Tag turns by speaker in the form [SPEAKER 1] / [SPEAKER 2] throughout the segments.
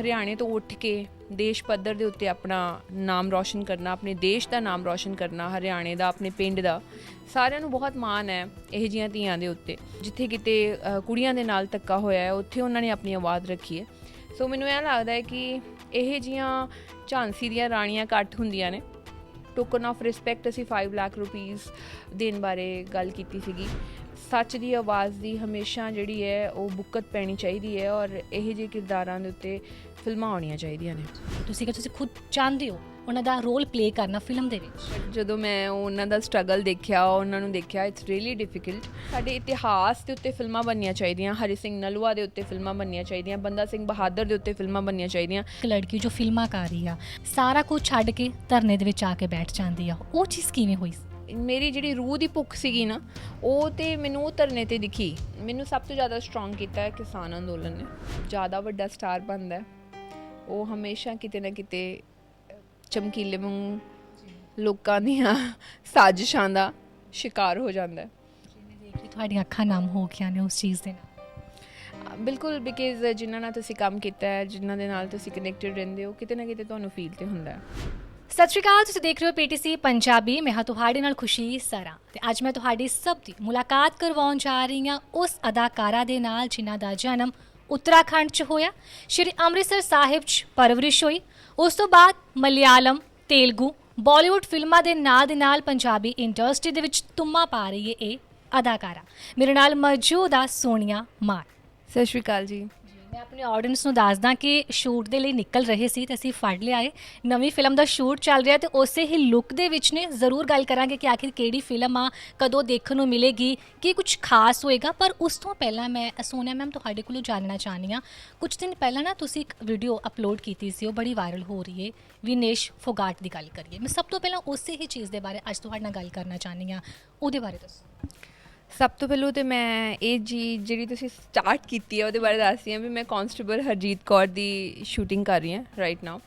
[SPEAKER 1] ਹਰਿਆਣੇ ਤੋਂ ਉੱਠ ਕੇ ਦੇਸ਼ ਪੱਧਰ ਦੇ ਉੱਤੇ ਆਪਣਾ ਨਾਮ ਰੌਸ਼ਨ ਕਰਨਾ, ਆਪਣੇ ਦੇਸ਼ ਦਾ ਨਾਮ ਰੌਸ਼ਨ ਕਰਨਾ, ਹਰਿਆਣੇ ਦਾ, ਆਪਣੇ ਪਿੰਡ ਦਾ, ਸਾਰਿਆਂ ਨੂੰ ਬਹੁਤ ਮਾਣ ਹੈ ਇਹ ਜੀਆਂ ਧੀਆਂ ਦੇ ਉੱਤੇ। ਜਿੱਥੇ ਕਿਤੇ ਕੁੜੀਆਂ ਦੇ ਨਾਲ ਧੱਕਾ ਹੋਇਆ ਹੈ, ਉੱਥੇ ਉਹਨਾਂ ਨੇ ਆਪਣੀ ਆਵਾਜ਼ ਰੱਖੀ ਹੈ। ਸੋ ਮੈਨੂੰ ਇਹ ਲੱਗਦਾ ਹੈ ਕਿ ਇਹ ਜੀਆਂ ਝਾਂਸੀ ਦੀਆਂ ਰਾਣੀਆਂ ਘੱਟ ਹੁੰਦੀਆਂ ਨੇ। ਟੋਕਨ ਆਫ ਰਿਸਪੈਕਟ ਅਸੀਂ 5 ਲੱਖ ਰੁਪੀਸ ਦੇਣ ਬਾਰੇ ਗੱਲ ਕੀਤੀ ਸੀਗੀ। ਸੱਚ ਦੀ ਆਵਾਜ਼ ਦੀ ਹਮੇਸ਼ਾ ਜਿਹੜੀ ਹੈ ਉਹ ਬੁੱਕਤ ਪੈਣੀ ਚਾਹੀਦੀ ਹੈ ਔਰ ਇਹ ਜਿਹੇ ਕਿਰਦਾਰਾਂ ਦੇ ਉੱਤੇ ਫਿਲਮਾਂ ਆਉਣੀਆਂ ਚਾਹੀਦੀਆਂ ਨੇ।
[SPEAKER 2] ਤੁਸੀਂ ਕਿ ਤੁਸੀਂ ਖੁਦ ਚਾਹੁੰਦੇ ਹੋ ਉਹਨਾਂ ਦਾ ਰੋਲ ਪਲੇ ਕਰਨਾ ਫਿਲਮ ਦੇ ਵਿੱਚ?
[SPEAKER 1] ਜਦੋਂ ਮੈਂ ਉਹਨਾਂ ਦਾ ਸਟਰਗਲ ਦੇਖਿਆ ਉਹਨਾਂ ਨੂੰ ਦੇਖਿਆ ਇਟਸ ਰੀਲੀ ਡਿਫਿਕਲਟ ਸਾਡੇ ਇਤਿਹਾਸ ਦੇ ਉੱਤੇ ਫਿਲਮਾਂ ਬਣਨੀਆਂ ਚਾਹੀਦੀਆਂ ਹਰੀ ਸਿੰਘ ਨਲੂਆ ਦੇ ਉੱਤੇ ਫਿਲਮਾਂ ਬਣਨੀਆਂ ਚਾਹੀਦੀਆਂ ਬੰਦਾ ਸਿੰਘ ਬਹਾਦਰ ਦੇ ਉੱਤੇ ਫਿਲਮਾਂ ਬਣਨੀਆਂ ਚਾਹੀਦੀਆਂ।
[SPEAKER 2] ਇੱਕ ਲੜਕੀ ਜੋ ਫਿਲਮਾਂ ਕਰ ਰਹੀ ਆ ਸਾਰਾ ਕੁਝ ਛੱਡ ਕੇ ਧਰਨੇ ਦੇ ਵਿੱਚ ਆ ਕੇ ਬੈਠ ਜਾਂਦੀ ਆ ਉਹ ਚੀਜ਼ ਕਿਵੇਂ ਹੋਈ?
[SPEAKER 1] ਮੇਰੀ ਜਿਹੜੀ ਰੂਹ ਦੀ ਭੁੱਖ ਸੀਗੀ ਨਾ ਉਹ ਤੇ ਮੈਨੂੰ ਉਹ ਧਰਨੇ ਤੇ ਦਿਖੀ। ਮੈਨੂੰ ਸਭ ਤੋਂ ਜ਼ਿਆਦਾ ਸਟਰੋਂਗ ਕੀਤਾ ਹੈ ਕਿਸਾਨ ਅੰਦੋਲਨ ਨੇ। ਜ਼ਿਆਦਾ ਵੱਡਾ ਸਟਾਰ ਬਣਦਾ ਹੈ। ਉਹ ਹਮੇਸ਼ਾ ਕਿਤੇ ਨਾ ਕਿਤੇ ਚਮਕੀਲੇ ਵਾਂਗੂ ਲੋਕਾਂ ਦੀਆਂ ਸਾਜ਼ਿਸ਼ਾਂ ਦਾ ਸ਼ਿਕਾਰ ਹੋ ਜਾਂਦਾ ਹੈ।
[SPEAKER 2] ਕਿ ਤੁਹਾਡੀਆਂ ਅੱਖਾਂ ਨਮ ਹੋ ਗਈਆਂ ਨੇ ਉਸ ਚੀਜ਼ ਦੇ ਨਾਲ।
[SPEAKER 1] ਬਿਲਕੁਲ ਬਿਕਾਜ਼ ਜਿਨ੍ਹਾਂ ਨਾਲ ਤੁਸੀਂ ਕੰਮ ਕੀਤਾ ਹੈ ਜਿਨ੍ਹਾਂ ਦੇ ਨਾਲ ਤੁਸੀਂ ਕਨੈਕਟਡ ਰਹਿੰਦੇ ਹੋ ਕਿਤੇ ਨਾ ਕਿਤੇ ਤੁਹਾਨੂੰ ਫੀਲ ਤੇ ਹੁੰਦਾ ਹੈ।
[SPEAKER 2] ਸਤਿ ਸ਼੍ਰੀ ਅਕਾਲ ਤੁਸੀਂ ਦੇਖ ਰਹੇ ਹੋ ਪੀਟੀਸੀ ਪੰਜਾਬੀ। ਮੈਂ ਹਾਂ ਤੁਹਾਡੇ ਨਾਲ ਖੁਸ਼ੀ ਸਰਾ। ਤੇ ਅੱਜ ਮੈਂ ਤੁਹਾਡੀ ਸਭ ਦੀ ਮੁਲਾਕਾਤ ਕਰਵਾਉਣ ਜਾ ਰਹੀ ਹਾਂ ਉਸ ਅਦਾਕਾਰਾ ਦੇ ਨਾਲ ਜਿਨ੍ਹਾਂ ਦਾ ਜਨਮ ਉੱਤਰਾਖੰਡ 'ਚ ਹੋਇਆ ਸ਼੍ਰੀ ਅੰਮ੍ਰਿਤਸਰ ਸਾਹਿਬ 'ਚ ਪਰਵਰਿਸ਼ ਹੋਈ ਉਸ ਤੋਂ ਬਾਅਦ ਮਲਿਆਲਮ ਤੇਲਗੂ ਬਾਲੀਵੁੱਡ ਫਿਲਮਾਂ ਦੇ ਨਾਲ ਦੇ ਨਾਲ ਪੰਜਾਬੀ ਇੰਡਸਟਰੀ ਦੇ ਵਿੱਚ ਤੁੰਮਾ ਪਾ ਰਹੀ ਹੈ ਇਹ ਅਦਾਕਾਰਾ ਮੇਰੇ ਨਾਲ ਮੌਜੂਦ ਆ ਸੋਨੀਆ ਮਾਨ
[SPEAKER 1] ਸਤਿ ਸ਼੍ਰੀ ਅਕਾਲ ਜੀ
[SPEAKER 2] ਮੈਂ ਆਪਣੇ ਆਡੀਅנס ਨੂੰ ਦੱਸਦਾ ਕਿ ਸ਼ੂਟ ਦੇ ਲਈ ਨਿਕਲ ਰਹੇ ਸੀ ਤੇ ਅਸੀਂ ਫੜ ਲਿਆਏ ਨਵੀਂ ਫਿਲਮ ਦਾ ਸ਼ੂਟ ਚੱਲ ਰਿਹਾ ਤੇ ਉਸੇ ਹੀ ਲੁੱਕ ਦੇ ਵਿੱਚ ਨੇ। ਜ਼ਰੂਰ ਗੱਲ ਕਰਾਂਗੇ ਕਿ ਆਖਿਰ ਕਿਹੜੀ ਫਿਲਮ ਆ, ਕਦੋਂ ਦੇਖਣ ਨੂੰ ਮਿਲੇਗੀ, ਕੀ ਕੁਝ ਖਾਸ ਹੋਏਗਾ। ਪਰ ਉਸ ਤੋਂ ਪਹਿਲਾਂ ਮੈਂ, ਸੋਨੀਆ ਮੈਮ, ਤੁਹਾਡੇ ਕੋਲੋਂ ਜਾਣਨਾ ਚਾਹਨੀ ਆ ਕੁਝ ਦਿਨ ਪਹਿਲਾਂ ਨਾ ਤੁਸੀਂ ਇੱਕ ਵੀਡੀਓ ਅਪਲੋਡ ਕੀਤੀ ਸੀ, ਉਹ ਬੜੀ ਵਾਇਰਲ ਹੋ ਰਹੀ ਹੈ ਵਿਨੇਸ਼ ਫੋਗਾਟ ਦੀ ਗੱਲ ਕਰੀਏ। ਮੈਂ ਸਭ ਤੋਂ ਪਹਿਲਾਂ ਉਸੇ ਹੀ ਚੀਜ਼ ਦੇ ਬਾਰੇ ਅੱਜ ਤੁਹਾਡੇ ਨਾਲ ਗੱਲ ਕਰਨਾ ਚਾਹਨੀ ਆ ਉਹਦੇ ਬਾਰੇ ਦੱਸੋ।
[SPEAKER 1] ਸਭ ਤੋਂ ਪਹਿਲਾਂ ਤੇ ਮੈਂ ਇਹ ਜੀ ਜਿਹੜੀ ਤੁਸੀਂ ਸਟਾਰਟ ਕੀਤੀ ਹੈ ਉਹਦੇ ਬਾਰੇ ਦੱਸਦੀ ਹਾਂ ਵੀ ਮੈਂ ਕਾਂਸਟੇਬਲ ਹਰਜੀਤ ਕੌਰ ਦੀ ਸ਼ੂਟਿੰਗ ਕਰ ਰਹੀ ਹਾਂ ਰਾਈਟ ਨਾਓ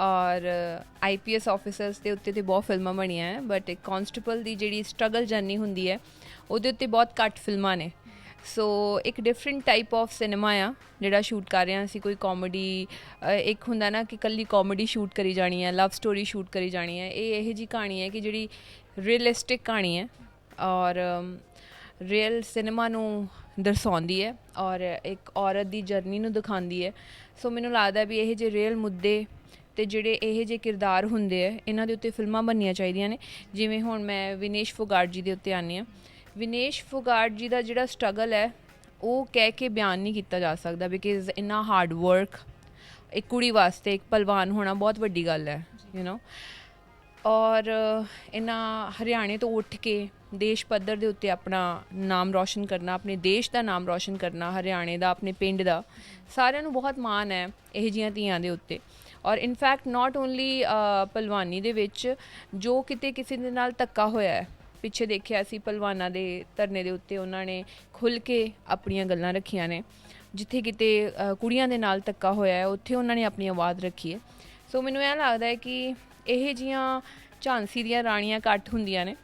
[SPEAKER 1] ਔਰ ਆਈਪੀਐਸ ਆਫੀਸਰਸ ਦੇ ਉੱਤੇ ਤੇ ਬਹੁਤ ਫਿਲਮਾਂ ਬਣੀਆਂ ਹੈ ਬਟ ਇੱਕ ਕਾਂਸਟੇਬਲ ਦੀ ਜਿਹੜੀ ਸਟਰਗਲ ਜਰਨੀ ਹੁੰਦੀ ਹੈ, ਉਹਦੇ ਉੱਤੇ ਬਹੁਤ ਘੱਟ ਫਿਲਮਾਂ ਨੇ। ਸੋ ਇੱਕ ਡਿਫਰੈਂਟ ਟਾਈਪ ਆਫ ਸਿਨੇਮਾ ਆ ਜਿਹੜਾ ਸ਼ੂਟ ਕਰ ਰਹੇ ਹਾਂ ਅਸੀਂ, ਕੋਈ ਕਾਮੇਡੀ ਇੱਕ ਹੁੰਦਾ ਨਾ ਕਿ ਕੱਲੀ ਕਾਮੇਡੀ ਸ਼ੂਟ ਕਰੀ ਜਾਣੀ ਹੈ ਲਵ ਸਟੋਰੀ ਸ਼ੂਟ ਕਰੀ ਜਾਣੀ ਹੈ। ਇਹ ਇਹੋ ਜੀ ਕਹਾਣੀ ਹੈ ਕਿ ਜਿਹੜੀ ਰੀਅਲਿਸਟਿਕ ਕਹਾਣੀ ਹੈ ਔਰ ਰੀਅਲ ਸਿਨੇਮਾ ਨੂੰ ਦਰਸਾਉਂਦੀ ਹੈ ਔਰ ਇੱਕ ਔਰਤ ਦੀ ਜਰਨੀ ਨੂੰ ਦਿਖਾਉਂਦੀ ਹੈ। ਸੋ ਮੈਨੂੰ ਲੱਗਦਾ ਵੀ ਇਹ ਜੇ ਰੀਅਲ ਮੁੱਦੇ ਤੇ ਜਿਹੜੇ ਇਹ ਜੇ ਕਿਰਦਾਰ ਹੁੰਦੇ ਆ ਇਹਨਾਂ ਦੇ ਉੱਤੇ ਫਿਲਮਾਂ ਬਣਨੀਆਂ ਚਾਹੀਦੀਆਂ ਨੇ। ਜਿਵੇਂ ਹੁਣ ਮੈਂ ਵਿਨੇਸ਼ ਫੋਗਾਟ ਜੀ ਦੇ ਉੱਤੇ ਆਨੀ ਆ ਵਿਨੇਸ਼ ਫੋਗਾਟ ਜੀ ਦਾ ਜਿਹੜਾ ਸਟਰਗਲ ਹੈ ਉਹ ਕਹਿ ਕੇ ਬਿਆਨ ਨਹੀਂ ਕੀਤਾ ਜਾ ਸਕਦਾ ਬਿਕਾਜ਼ ਇੰਨਾ ਹਾਰਡ ਵਰਕ ਇੱਕ ਕੁੜੀ ਵਾਸਤੇ ਇੱਕ ਪਹਿਲਵਾਨ ਹੋਣਾ ਬਹੁਤ ਵੱਡੀ ਗੱਲ ਹੈ ਯੂ نو ਔਰ ਇਹਨਾਂ ਹਰਿਆਣੇ ਤੋਂ ਉੱਠ ਕੇ ਦੇਸ਼ ਪੱਧਰ ਦੇ ਉੱਤੇ ਆਪਣਾ ਨਾਮ ਰੌਸ਼ਨ ਕਰਨਾ, ਆਪਣੇ ਦੇਸ਼ ਦਾ ਨਾਮ ਰੌਸ਼ਨ ਕਰਨਾ, ਹਰਿਆਣੇ ਦਾ, ਆਪਣੇ ਪਿੰਡ ਦਾ, ਸਾਰਿਆਂ ਨੂੰ ਬਹੁਤ ਮਾਣ ਹੈ ਇਹ ਜੀਆਂ ਧੀਆਂ ਦੇ ਉੱਤੇ। ਔਰ ਇਨਫੈਕਟ ਨਾਟ ਓਨਲੀ ਪਹਿਲਵਾਨੀ ਦੇ ਵਿੱਚ ਜੋ ਕਿਤੇ ਕਿਸੇ ਦੇ ਨਾਲ ਧੱਕਾ ਹੋਇਆ ਹੈ, ਪਿੱਛੇ ਦੇਖਿਆ ਸੀ ਪਹਿਲਵਾਨਾਂ ਦੇ ਧਰਨੇ ਦੇ ਉੱਤੇ ਉਹਨਾਂ ਨੇ ਖੁੱਲ ਕੇ ਆਪਣੀਆਂ ਗੱਲਾਂ ਰੱਖੀਆਂ ਨੇ। ਜਿੱਥੇ ਕਿਤੇ ਕੁੜੀਆਂ ਦੇ ਨਾਲ ਧੱਕਾ ਹੋਇਆ ਹੈ, ਉੱਥੇ ਉਹਨਾਂ ਨੇ ਆਪਣੀ ਆਵਾਜ਼ ਰੱਖੀ ਹੈ। ਸੋ ਮੈਨੂੰ ਇਹ ਲੱਗਦਾ ਹੈ ਕਿ ਇਹ ਜੀਆਂ ਝਾਂਸੀ ਦੀਆਂ ਰਾਣੀਆਂ ਘੱਟ ਹੁੰਦੀਆਂ ਨੇ।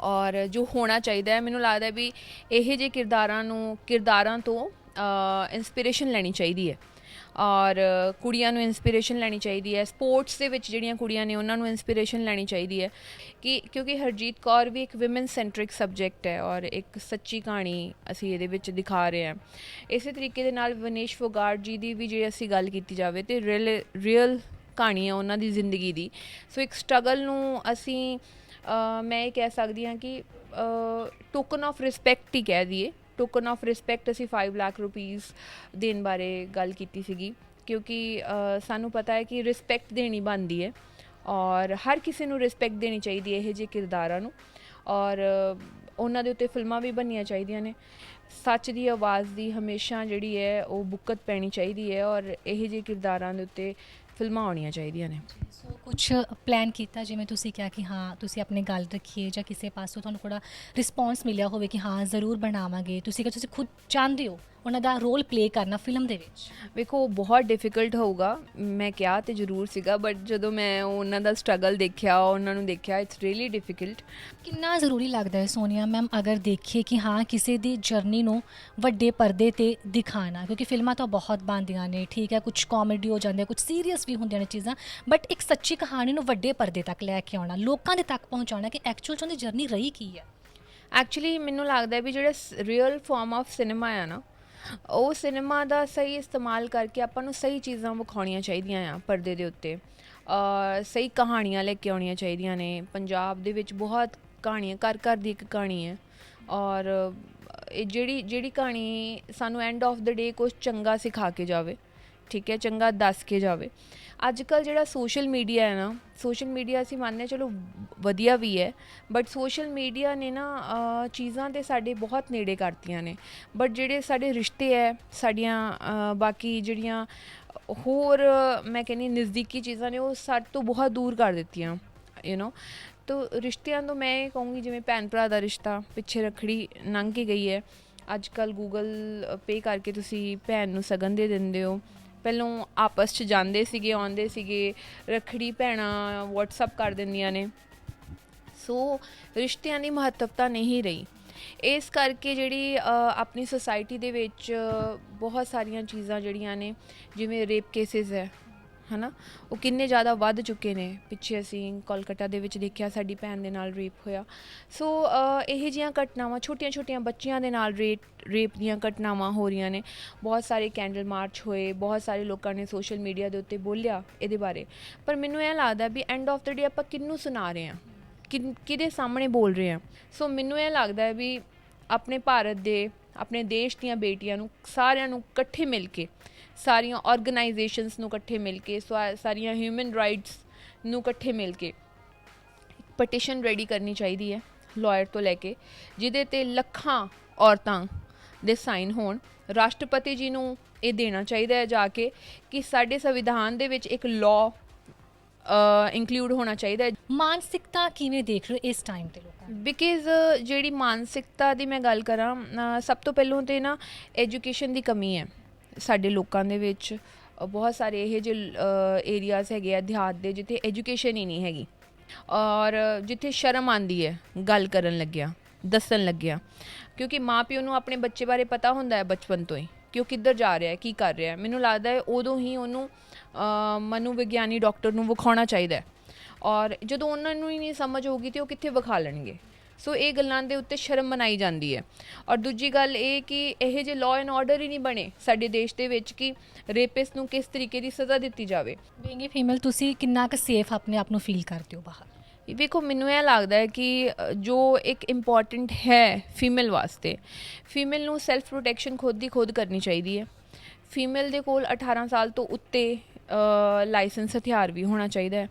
[SPEAKER 1] ਔਰ ਜੋ ਹੋਣਾ ਚਾਹੀਦਾ ਹੈ, ਮੈਨੂੰ ਲੱਗਦਾ ਵੀ ਇਹ ਜੇ ਕਿਰਦਾਰਾਂ ਨੂੰ, ਕਿਰਦਾਰਾਂ ਤੋਂ ਇਨਸਪੀਰੇਸ਼ਨ ਲੈਣੀ ਚਾਹੀਦੀ ਹੈ। ਔਰ ਕੁੜੀਆਂ ਨੂੰ ਇਨਸਪੀਰੇਸ਼ਨ ਲੈਣੀ ਚਾਹੀਦੀ ਹੈ। ਸਪੋਰਟਸ ਦੇ ਵਿੱਚ ਜਿਹੜੀਆਂ ਕੁੜੀਆਂ ਨੇ, ਉਹਨਾਂ ਨੂੰ ਇਨਸਪੀਰੇਸ਼ਨ ਲੈਣੀ ਚਾਹੀਦੀ ਹੈ। ਕਿ, ਕਿਉਂਕਿ ਹਰਜੀਤ ਕੌਰ ਵੀ ਇੱਕ ਔਮਨ ਸੈਂਟਰਿਕ ਸਬਜੈਕਟ ਹੈ ਔਰ ਇੱਕ ਸੱਚੀ ਕਹਾਣੀ ਅਸੀਂ ਇਹਦੇ ਵਿੱਚ ਦਿਖਾ ਰਹੇ ਹਾਂ। ਇਸੇ ਤਰੀਕੇ ਦੇ ਨਾਲ ਵਿਨੇਸ਼ ਫੋਗਾਟ ਜੀ ਦੀ ਵੀ ਜੇ ਅਸੀਂ ਗੱਲ ਕੀਤੀ ਜਾਵੇ ਤੇ ਰੀਅਲ ਰੀਅਲ ਕਹਾਣੀ ਹੈ ਉਹਨਾਂ ਦੀ ਜ਼ਿੰਦਗੀ ਦੀ। ਸੋ ਇੱਕ ਸਟਰਗਲ ਨੂੰ ਅਸੀਂ ਮੈਂ ਇਹ ਕਹਿ ਸਕਦੀ ਹਾਂ ਕਿ ਟੋਕਨ ਆਫ ਰਿਸਪੈਕਟ ਹੀ ਕਹਿ ਦਈਏ। ਟੋਕਨ ਆਫ ਰਿਸਪੈਕਟ ਅਸੀਂ 5 ਲੱਖ ਰੁਪੀਸ ਦੇਣ ਬਾਰੇ ਗੱਲ ਕੀਤੀ ਸੀਗੀ। ਕਿਉਂਕਿ ਸਾਨੂੰ ਪਤਾ ਹੈ ਕਿ ਰਿਸਪੈਕਟ ਦੇਣੀ ਬਣਦੀ ਹੈ ਔਰ ਹਰ ਕਿਸੇ ਨੂੰ ਰਿਸਪੈਕਟ ਦੇਣੀ ਚਾਹੀਦੀ ਹੈ ਇਹ ਜਿਹੇ ਕਿਰਦਾਰਾਂ ਨੂੰ। ਔਰ ਉਹਨਾਂ ਦੇ ਉੱਤੇ ਫਿਲਮਾਂ ਵੀ ਬਣਨੀਆਂ ਚਾਹੀਦੀਆਂ ਨੇ। ਸੱਚ ਦੀ ਆਵਾਜ਼ ਦੀ ਹਮੇਸ਼ਾ ਜਿਹੜੀ ਹੈ ਉਹ ਬੁੱਕਤ ਪੈਣੀ ਚਾਹੀਦੀ ਹੈ ਔਰ ਇਹ ਜਿਹੇ ਕਿਰਦਾਰਾਂ ਦੇ ਉੱਤੇ ਫਿਲਮਾਂ ਆਉਣੀਆਂ ਚਾਹੀਦੀਆਂ ਨੇ।
[SPEAKER 2] ਸੋ ਕੁਝ ਪਲਾਨ ਕੀਤਾ ਜਿਵੇਂ ਤੁਸੀਂ ਕਿਹਾ ਕਿ ਹਾਂ ਤੁਸੀਂ ਆਪਣੀ ਗੱਲ ਰੱਖੀਏ ਜਾਂ ਕਿਸੇ ਪਾਸੋਂ ਤੁਹਾਨੂੰ ਥੋੜਾ ਰਿਸਪੌਂਸ ਮਿਲਿਆ ਹੋਵੇ ਕਿ ਹਾਂ ਜ਼ਰੂਰ ਬਣਾਵਾਂਗੇ। ਤੁਸੀਂ ਕਿ ਤੁਸੀਂ ਖੁਦ ਚਾਹੁੰਦੇ ਹੋ ਉਹਨਾਂ ਦਾ ਰੋਲ ਪਲੇ ਕਰਨਾ ਫਿਲਮ ਦੇ ਵਿੱਚ।
[SPEAKER 1] ਵੇਖੋ ਬਹੁਤ ਡਿਫਿਕਲਟ ਹੋਊਗਾ। ਮੈਂ ਕਿਹਾ ਤੇ ਜ਼ਰੂਰ ਸੀਗਾ ਬਟ ਜਦੋਂ ਮੈਂ ਉਹਨਾਂ ਦਾ ਸਟਰਗਲ ਦੇਖਿਆ ਉਹਨਾਂ ਨੂੰ ਦੇਖਿਆ ਇਟਸ ਰੀਲੀ ਡਿਫਿਕਲਟ
[SPEAKER 2] ਕਿੰਨਾ ਜ਼ਰੂਰੀ ਲੱਗਦਾ ਹੈ ਸੋਨੀਆ ਮੈਮ ਅਗਰ ਦੇਖੀਏ ਕਿ ਹਾਂ ਕਿਸੇ ਦੀ ਜਰਨੀ ਨੂੰ ਵੱਡੇ ਪਰਦੇ ਤੇ ਦਿਖਾਣਾ ਕਿਉਂਕਿ ਫਿਲਮਾਂ ਤਾਂ ਬਹੁਤ ਬਣਦੀਆਂ ਨੇ ਠੀਕ ਹੈ ਕੁਝ ਕਾਮੇਡੀ ਹੋ ਜਾਂਦੇ ਕੁਝ ਸੀਰੀਅਸ ਵੀ ਹੁੰਦੀਆਂ ਨੇ ਚੀਜ਼ਾਂ ਬਟ ਇੱਕ ਸੱਚੀ ਕਹਾਣੀ ਨੂੰ ਵੱਡੇ ਪਰਦੇ ਤੱਕ ਲੈ ਕੇ ਆਉਣਾ, ਲੋਕਾਂ ਦੇ ਤੱਕ ਪਹੁੰਚਾਉਣਾ ਕਿ ਐਕਚੁਅਲ ਚ ਉਹਦੀ ਜਰਨੀ ਰਹੀ ਕੀ ਹੈ?
[SPEAKER 1] ਐਕਚੁਅਲੀ ਮੈਨੂੰ ਲੱਗਦਾ ਵੀ ਜਿਹੜਾ ਰੀਅਲ ਫਾਰਮ ਆਫ ਸਿਨੇਮਾ ਆ ਨਾ, ਉਹ ਸਿਨੇਮਾ ਦਾ ਸਹੀ ਇਸਤੇਮਾਲ ਕਰਕੇ ਆਪਾਂ ਨੂੰ ਸਹੀ ਚੀਜ਼ਾਂ ਵਿਖਾਉਣੀਆਂ ਚਾਹੀਦੀਆਂ ਆ ਪਰਦੇ ਦੇ ਉੱਤੇ। ਅ ਸਹੀ ਕਹਾਣੀਆਂ ਲੈ ਕੇ ਆਉਣੀਆਂ ਚਾਹੀਦੀਆਂ ਨੇ। ਪੰਜਾਬ ਦੇ ਵਿੱਚ ਬਹੁਤ ਕਹਾਣੀਆਂ, ਘਰ ਘਰ ਦੀ ਇੱਕ ਕਹਾਣੀ ਹੈ। ਔਰ ਇਹ ਜਿਹੜੀ ਜਿਹੜੀ ਕਹਾਣੀ ਸਾਨੂੰ ਐਂਡ ਆਫ ਦਾ ਡੇ ਕੁਝ ਚੰਗਾ ਸਿਖਾ ਕੇ ਜਾਵੇ, ਠੀਕ ਹੈ, ਚੰਗਾ ਦੱਸ ਕੇ ਜਾਵੇ ਅੱਜ ਕੱਲ ਜਿਹੜਾ ਸੋਸ਼ਲ ਮੀਡੀਆ ਹੈ ਨਾ, ਸੋਸ਼ਲ ਮੀਡੀਆ ਅਸੀਂ ਮੰਨਦੇ ਹਾਂ ਚਲੋ ਵਧੀਆ ਵੀ ਹੈ ਬਟ ਸੋਸ਼ਲ ਮੀਡੀਆ ਨੇ ਨਾ ਚੀਜ਼ਾਂ ਤੇ ਸਾਡੇ ਬਹੁਤ ਨੇੜੇ ਕਰਤੀਆਂ ਨੇ ਬਟ ਜਿਹੜੇ ਸਾਡੇ ਰਿਸ਼ਤੇ ਹੈ, ਸਾਡੀਆਂ ਬਾਕੀ ਜਿਹੜੀਆਂ ਹੋਰ ਮੈਂ ਕਹਿੰਦੀ ਨਜ਼ਦੀਕੀ ਚੀਜ਼ਾਂ ਨੇ, ਉਹ ਸਾਡੇ ਤੋਂ ਬਹੁਤ ਦੂਰ ਕਰ ਦਿੱਤੀਆਂ ਯੂ نو ਤੋ ਰਿਸ਼ਤਿਆਂ ਤੋਂ ਮੈਂ ਇਹ ਕਹੂੰਗੀ, ਜਿਵੇਂ ਭੈਣ ਭਰਾ ਦਾ ਰਿਸ਼ਤਾ ਪਿੱਛੇ ਰੱਖੜੀ ਲੰਘ ਕੇ ਗਈ ਹੈ, ਅੱਜ ਕੱਲ ਗੂਗਲ ਪੇ ਕਰਕੇ ਤੁਸੀਂ ਭੈਣ ਨੂੰ ਸਗਨ ਦੇ ਦਿੰਦੇ ਹੋ ਪਹਿਲੋਂ ਆਪਸ 'ਚ ਜਾਂਦੇ ਸੀਗੇ, ਆਉਂਦੇ ਸੀਗੇ, ਰੱਖੜੀ ਭੈਣਾਂ WhatsApp ਕਰ ਦਿੰਦੀਆਂ ਨੇ। ਸੋ ਰਿਸ਼ਤਿਆਂ ਦੀ ਮਹੱਤਵਤਾ ਨਹੀਂ ਰਹੀ। ਇਸ ਕਰਕੇ ਜਿਹੜੀ ਆਪਣੀ ਸੋਸਾਇਟੀ ਦੇ ਵਿੱਚ ਬਹੁਤ ਸਾਰੀਆਂ ਚੀਜ਼ਾਂ ਜਿਹੜੀਆਂ ਨੇ, ਜਿਵੇਂ ਰੇਪ ਕੇਸਿਸ ਹੈ ਹਨਾ? ਉਹ ਕਿੰਨੇ ਜ਼ਿਆਦਾ ਵੱਧ ਚੁੱਕੇ ਨੇ। ਪਿੱਛੇ ਅਸੀਂ ਕੋਲਕਾਤਾ ਦੇ ਵਿੱਚ ਦੇਖਿਆ ਸਾਡੀ ਭੈਣ ਦੇ ਨਾਲ ਰੇਪ ਹੋਇਆ। ਸੋ ਅ, ਇਹ ਜੀਆਂ ਘਟਨਾਵਾਂ ਛੋਟੀਆਂ-ਛੋਟੀਆਂ ਬੱਚਿਆਂ ਦੇ ਨਾਲ ਰੇਪ ਰੇਪ ਦੀਆਂ ਘਟਨਾਵਾਂ ਹੋ ਰਹੀਆਂ ਨੇ। ਬਹੁਤ ਸਾਰੇ ਕੈਂਡਲ ਮਾਰਚ ਹੋਏ ਬਹੁਤ ਸਾਰੇ ਲੋਕਾਂ ਨੇ ਸੋਸ਼ਲ ਮੀਡੀਆ ਦੇ ਉੱਤੇ ਬੋਲਿਆ ਇਹਦੇ ਬਾਰੇ। ਪਰ ਮੈਨੂੰ ਇਹ ਲੱਗਦਾ ਵੀ ਐਂਡ ਆਫ ਦ ਡੇ ਆਪਾਂ ਕਿੰਨੂੰ ਸੁਣਾ ਰਹੇ ਹਾਂ? ਕਿਨ ਕਿਹਦੇ ਸਾਹਮਣੇ ਬੋਲ ਰਹੇ ਹਾਂ? ਸੋ ਮੈਨੂੰ ਇਹ ਲੱਗਦਾ ਹੈ ਵੀ ਆਪਣੇ ਭਾਰਤ ਦੇ ਆਪਣੇ ਦੇਸ਼ ਦੀਆਂ ਬੇਟੀਆਂ ਨੂੰ ਸਾਰਿਆਂ ਨੂੰ ਇਕੱਠੇ ਮਿਲ ਕੇ ਸਾਰੀਆਂ ਆਰਗੇਨਾਈਜੇਸ਼ਨਸ ਨੂੰ ਇਕੱਠੇ ਮਿਲ ਕੇ ਸਾਰੀਆਂ ਹਿਊਮਨ ਰਾਈਟਸ ਨੂੰ ਇਕੱਠੇ ਮਿਲ ਕੇ ਪਟੀਸ਼ਨ ਰੈਡੀ ਕਰਨੀ ਚਾਹੀਦੀ ਹੈ ਲਾਇਰ ਤੋਂ ਲੈ ਕੇ ਜਿਹਦੇ ਤੇ ਲੱਖਾਂ ਔਰਤਾਂ ਦੇ ਸਾਈਨ ਹੋਣ। ਰਾਸ਼ਟਰਪਤੀ ਜੀ ਨੂੰ ਇਹ ਦੇਣਾ ਚਾਹੀਦਾ ਹੈ ਜਾ ਕੇ ਕਿ ਸਾਡੇ ਸੰਵਿਧਾਨ ਦੇ ਵਿੱਚ ਇੱਕ ਲਾਅ ਇਨਕਲੂਡ ਹੋਣਾ ਚਾਹੀਦਾ ਹੈ।
[SPEAKER 2] ਮਾਨਸਿਕਤਾ ਕਿਵੇਂ ਦੇਖ ਰਹੇ ਇਸ ਟਾਈਮ ਤੇ ਲੋਕਾਂ?
[SPEAKER 1] ਬਿਕਾਜ਼ ਜਿਹੜੀ ਮਾਨਸਿਕਤਾ ਦੀ ਮੈਂ ਗੱਲ ਕਰਾਂ ਸਭ ਤੋਂ ਪਹਿਲਾਂ ਤੇ ਨਾ ਐਜੂਕੇਸ਼ਨ ਦੀ ਕਮੀ ਹੈ। ਸਾਡੇ ਲੋਕਾਂ ਦੇ ਵਿੱਚ ਬਹੁਤ ਸਾਰੇ ਇਹ ਜਿਹੇ ਏਰੀਆਜ਼ ਹੈਗੇ ਆ ਦਿਹਾਤ ਦੇ ਜਿੱਥੇ ਐਜੂਕੇਸ਼ਨ ਹੀ ਨਹੀਂ ਹੈਗੀ। ਔਰ ਜਿੱਥੇ ਸ਼ਰਮ ਆਂਦੀ ਹੈ, ਗੱਲ ਕਰਨ ਲੱਗਿਆ, ਦੱਸਣ ਲੱਗਿਆ। ਕਿਉਂਕਿ ਮਾਪਿਓ ਨੂੰ ਆਪਣੇ ਬੱਚੇ ਬਾਰੇ ਪਤਾ ਹੁੰਦਾ ਹੈ ਬਚਪਨ ਤੋਂ ਹੀ, ਕਿ ਉਹ ਕਿੱਧਰ ਜਾ ਰਿਹਾ ਹੈ, ਕੀ ਕਰ ਰਿਹਾ ਹੈ। ਮੈਨੂੰ ਲੱਗਦਾ ਹੈ ਉਦੋਂ ਹੀ ਉਹਨੂੰ ਮਨੋਵਿਗਿਆਨੀ ਡਾਕਟਰ ਨੂੰ ਵਿਖਾਉਣਾ ਚਾਹੀਦਾ ਹੈ। ਔਰ ਜਦੋਂ ਉਹਨਾਂ ਨੂੰ ਹੀ ਨਹੀਂ ਸਮਝ ਹੋਊਗੀ ਤੇ ਉਹ ਕਿੱਥੇ ਵਿਖਾ ਲੈਣਗੇ। ਸੋ ਇਹ ਗੱਲਾਂ ਦੇ ਉੱਤੇ ਸ਼ਰਮ ਮਨਾਈ ਜਾਂਦੀ ਹੈ। ਔਰ ਦੂਜੀ ਗੱਲ ਇਹ ਕਿ ਇਹ ਜੇ ਲਾਅ ਐਂਡ ਆਰਡਰ ਹੀ ਨਹੀਂ ਬਣੇ ਸਾਡੇ ਦੇਸ਼ ਦੇ ਵਿੱਚ ਕਿ ਰੇਪਿਸਟ ਨੂੰ ਕਿਸ ਤਰੀਕੇ ਦੀ ਸਜ਼ਾ ਦਿੱਤੀ ਜਾਵੇ।
[SPEAKER 2] ਬੀਇੰਗ ਅ ਫੀਮੇਲ ਤੁਸੀਂ ਕਿੰਨਾ ਕੁ ਸੇਫ ਆਪਣੇ ਆਪ ਨੂੰ ਫੀਲ ਕਰਦੇ ਹੋ ਬਾਹਰ?
[SPEAKER 1] ਵੇਖੋ ਮੈਨੂੰ ਇਹ ਲੱਗਦਾ ਹੈ ਕਿ ਜੋ ਇੱਕ ਇੰਪੋਰਟੈਂਟ ਹੈ ਫੀਮੇਲ ਵਾਸਤੇ ਫੀਮੇਲ ਨੂੰ ਸੈਲਫ ਪ੍ਰੋਟੈਕਸ਼ਨ ਖੁਦ ਦੀ ਖੁਦ ਕਰਨੀ ਚਾਹੀਦੀ ਹੈ। ਫੀਮੇਲ ਦੇ ਕੋਲ 18 ਸਾਲ ਤੋਂ ਉੱਤੇ ਲਾਇਸੈਂਸ ਹਥਿਆਰ ਵੀ ਹੋਣਾ ਚਾਹੀਦਾ ਹੈ।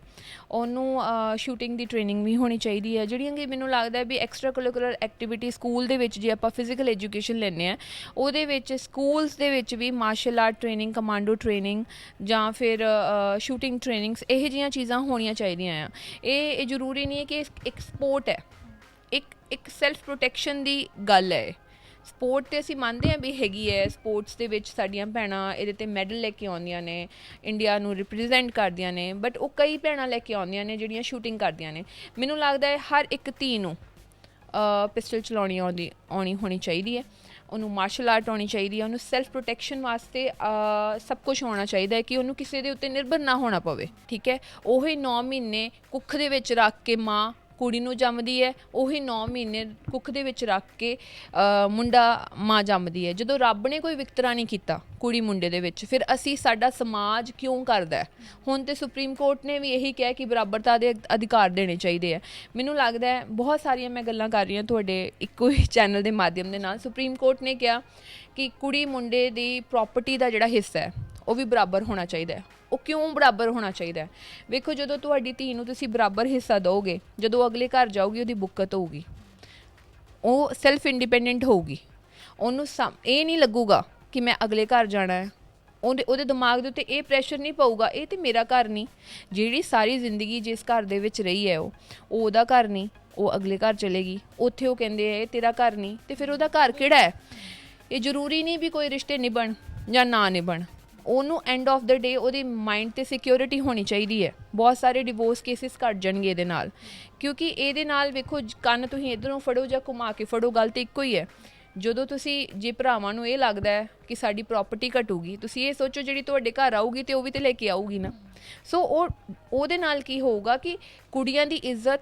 [SPEAKER 1] ਉਹਨੂੰ ਸ਼ੂਟਿੰਗ ਦੀ ਟ੍ਰੇਨਿੰਗ ਵੀ ਹੋਣੀ ਚਾਹੀਦੀ ਹੈ। ਜਿਹੜੀਆਂ ਕਿ ਮੈਨੂੰ ਲੱਗਦਾ ਵੀ ਐਕਸਟਰਾ ਕਰਿਕੂਲਰ ਐਕਟੀਵਿਟੀ ਸਕੂਲ ਦੇ ਵਿੱਚ ਜੇ ਆਪਾਂ ਫਿਜ਼ੀਕਲ ਐਜੂਕੇਸ਼ਨ ਲੈਂਦੇ ਆ ਉਹਦੇ ਵਿੱਚ ਸਕੂਲਸ ਦੇ ਵਿੱਚ ਵੀ martial art training commando training ਜਾਂ ਫਿਰ ਸ਼ੂਟਿੰਗ ਟ੍ਰੇਨਿੰਗਸ ਇਹ ਜਿਹੀਆਂ ਚੀਜ਼ਾਂ ਹੋਣੀਆਂ ਚਾਹੀਦੀਆਂ ਆ। ਇਹ ਇਹ ਜ਼ਰੂਰੀ ਨਹੀਂ ਹੈ ਕਿ ਇੱਕ ਸਪੋਰਟ ਹੈ। ਇੱਕ ਇੱਕ ਸੈਲਫ ਪ੍ਰੋਟੈਕਸ਼ਨ ਦੀ ਗੱਲ ਹੈ ਸਪੋਰਟ ਤੇ ਅਸੀਂ ਮੰਨਦੇ ਹਾਂ ਵੀ ਹੈਗੀ ਹੈ, ਸਪੋਰਟਸ ਦੇ ਵਿੱਚ ਸਾਡੀਆਂ ਭੈਣਾਂ ਇਹਦੇ ਤੇ ਮੈਡਲ ਲੈ ਕੇ ਆਉਂਦੀਆਂ ਨੇ, ਇੰਡੀਆ ਨੂੰ ਰਿਪਰੈਜ਼ੈਂਟ ਕਰਦੀਆਂ ਨੇ ਬਟ ਉਹ ਕਈ ਭੈਣਾਂ ਲੈ ਕੇ ਆਉਂਦੀਆਂ ਨੇ ਜਿਹੜੀਆਂ ਸ਼ੂਟਿੰਗ ਕਰਦੀਆਂ ਨੇ। ਮੈਨੂੰ ਲੱਗਦਾ ਹੈ ਹਰ ਇੱਕ ਧੀ ਨੂੰ ਪਿਸਟਲ ਚਲਾਉਣੀ ਆਉਂਦੀ, ਆਉਣੀ ਹੋਣੀ ਚਾਹੀਦੀ ਹੈ, ਉਹਨੂੰ ਮਾਰਸ਼ਲ ਆਰਟ ਆਉਣੀ ਚਾਹੀਦੀ ਹੈ, ਉਹਨੂੰ ਸੈਲਫ ਪ੍ਰੋਟੈਕਸ਼ਨ ਵਾਸਤੇ ਸਭ ਕੁਝ ਹੋਣਾ ਚਾਹੀਦਾ ਹੈ ਕਿ ਉਹਨੂੰ ਕਿਸੇ ਦੇ ਉੱਤੇ ਨਿਰਭਰ ਨਾ ਹੋਣਾ ਪਵੇ, ਠੀਕ ਹੈ? ਉਹੀ 9 ਮਹੀਨੇ ਕੁੱਖ ਦੇ ਵਿੱਚ ਰੱਖ ਕੇ ਮਾਂ ਕੁੜੀ ਨੂੰ ਜੰਮਦੀ ਹੈ ਉਹੀ 9 ਮਹੀਨੇ ਕੁੱਖ ਦੇ ਵਿੱਚ ਰੱਖ ਕੇ ਅ, ਮੁੰਡਾ ਮਾਂ ਜੰਮਦੀ ਹੈ। ਜਦੋਂ ਰੱਬ ਨੇ ਕੋਈ ਵਿਤਕਰਾ ਨਹੀਂ ਕੀਤਾ ਕੁੜੀ ਮੁੰਡੇ ਦੇ ਵਿੱਚ ਫਿਰ ਅਸੀਂ ਸਾਡਾ ਸਮਾਜ ਕਿਉਂ ਕਰਦਾ ਹੈ? ਹੁਣ ਤੇ ਸੁਪਰੀਮ ਕੋਰਟ ਨੇ ਵੀ ਇਹੀ ਕਿਹਾ ਕਿ ਬਰਾਬਰਤਾ ਦੇ ਅਧਿਕਾਰ ਦੇਣੇ ਚਾਹੀਦੇ ਆ ਮੈਨੂੰ ਲੱਗਦਾ ਹੈ ਬਹੁਤ ਸਾਰੀਆਂ ਮੈਂ ਗੱਲਾਂ ਕਰ ਰਹੀ ਹਾਂ ਤੁਹਾਡੇ ਇੱਕੋ ਹੀ ਚੈਨਲ ਦੇ ਮਾਧਿਅਮ ਦੇ ਨਾਲ। ਸੁਪਰੀਮ ਕੋਰਟ ਨੇ ਕਿਹਾ ਕਿ ਕੁੜੀ ਮੁੰਡੇ ਦੀ ਪ੍ਰਾਪਰਟੀ ਦਾ ਜਿਹੜਾ ਹਿੱਸਾ ਹੈ ਉਹ ਵੀ ਬਰਾਬਰ ਹੋਣਾ ਚਾਹੀਦਾ ਹੈ। ਉਹ ਕਿਉਂ ਬਰਾਬਰ ਹੋਣਾ ਚਾਹੀਦਾ ਹੈ? ਵੇਖੋ, ਜਦੋਂ ਤੁਹਾਡੀ ਧੀ ਨੂੰ ਤੁਸੀਂ ਬਰਾਬਰ ਹਿੱਸਾ ਦਿਓਗੇ, ਜਦੋਂ ਅਗਲੇ ਘਰ ਜਾਊਗੀ, ਉਹਦੀ ਬੁੱਕਤ ਹੋਊਗੀ। ਉਹ ਸੈਲਫ ਇੰਡੀਪੈਂਡੈਂਟ ਹੋਊਗੀ। ਉਹਨੂੰ ਸਮ- ਇਹ ਨਹੀਂ ਲੱਗੂਗਾ ਕਿ ਮੈਂ ਅਗਲੇ ਘਰ ਜਾਣਾ ਹੈ। ਉਹਦੇ ਉਹਦੇ ਦਿਮਾਗ ਦੇ ਉੱਤੇ ਇਹ ਪ੍ਰੈਸ਼ਰ ਨਹੀਂ ਪਊਗਾ, ਇਹ ਤੇ ਮੇਰਾ ਘਰ ਨਹੀਂ। ਜਿਹੜੀ ਸਾਰੀ ਜ਼ਿੰਦਗੀ ਜਿਸ ਘਰ ਦੇ ਵਿੱਚ ਰਹੀ ਹੈ ਉਹ ਉਹ ਉਹਦਾ ਘਰ ਨਹੀਂ, ਉਹ ਅਗਲੇ ਘਰ ਚਲੇਗੀ। ਉੱਥੇ ਉਹ ਕਹਿੰਦੇ ਆ, ਇਹ ਤੇਰਾ ਘਰ ਨਹੀਂ, ਤੇ ਫਿਰ ਉਹਦਾ ਘਰ ਕਿਹੜਾ ਹੈ? ਇਹ ਜ਼ਰੂਰੀ ਨਹੀਂ ਵੀ ਕੋਈ ਰਿਸ਼ਤੇ ਨਿਭਣ ਜਾਂ ਨਾ ਨਿਭਣ। ਉਹਨੂੰ ਐਂਡ ਆਫ ਦਾ ਡੇ ਉਹਦੀ ਮਾਈਂਡ ਤੇ ਸਿਕਿਉਰਿਟੀ ਹੋਣੀ ਚਾਹੀਦੀ ਹੈ। ਬਹੁਤ ਸਾਰੇ ਡਿਵੋਰਸ ਕੇਸਿਸ ਘਟ ਜਾਣਗੇ ਇਹਦੇ ਨਾਲ। ਕਿਉਂਕਿ ਇਹਦੇ ਨਾਲ ਵੇਖੋ, ਕੰਨ ਤੁਸੀਂ ਇਧਰੋਂ ਫੜੋ ਜਾਂ ਘੁਮਾ ਕੇ ਫੜੋ ਗੱਲ ਤੇ ਇੱਕੋ ਹੀ ਹੈ। ਜਦੋਂ ਤੁਸੀਂ, ਜੇ ਭਰਾਵਾਂ ਨੂੰ ਇਹ ਲੱਗਦਾ ਹੈ ਕਿ ਸਾਡੀ ਪ੍ਰਾਪਰਟੀ ਘਟੂਗੀ, ਤੁਸੀਂ ਇਹ ਸੋਚੋ ਜਿਹੜੀ ਤੁਹਾਡੇ ਘਰ ਆਊਗੀ ਤੇ ਉਹ ਵੀ ਤੇ ਲੈ ਕੇ ਆਊਗੀ ਨਾ। ਸੋ ਉਹ, ਉਹਦੇ ਨਾਲ ਕੀ ਹੋਊਗਾ ਕਿ ਕੁੜੀਆਂ ਦੀ ਇੱਜ਼ਤ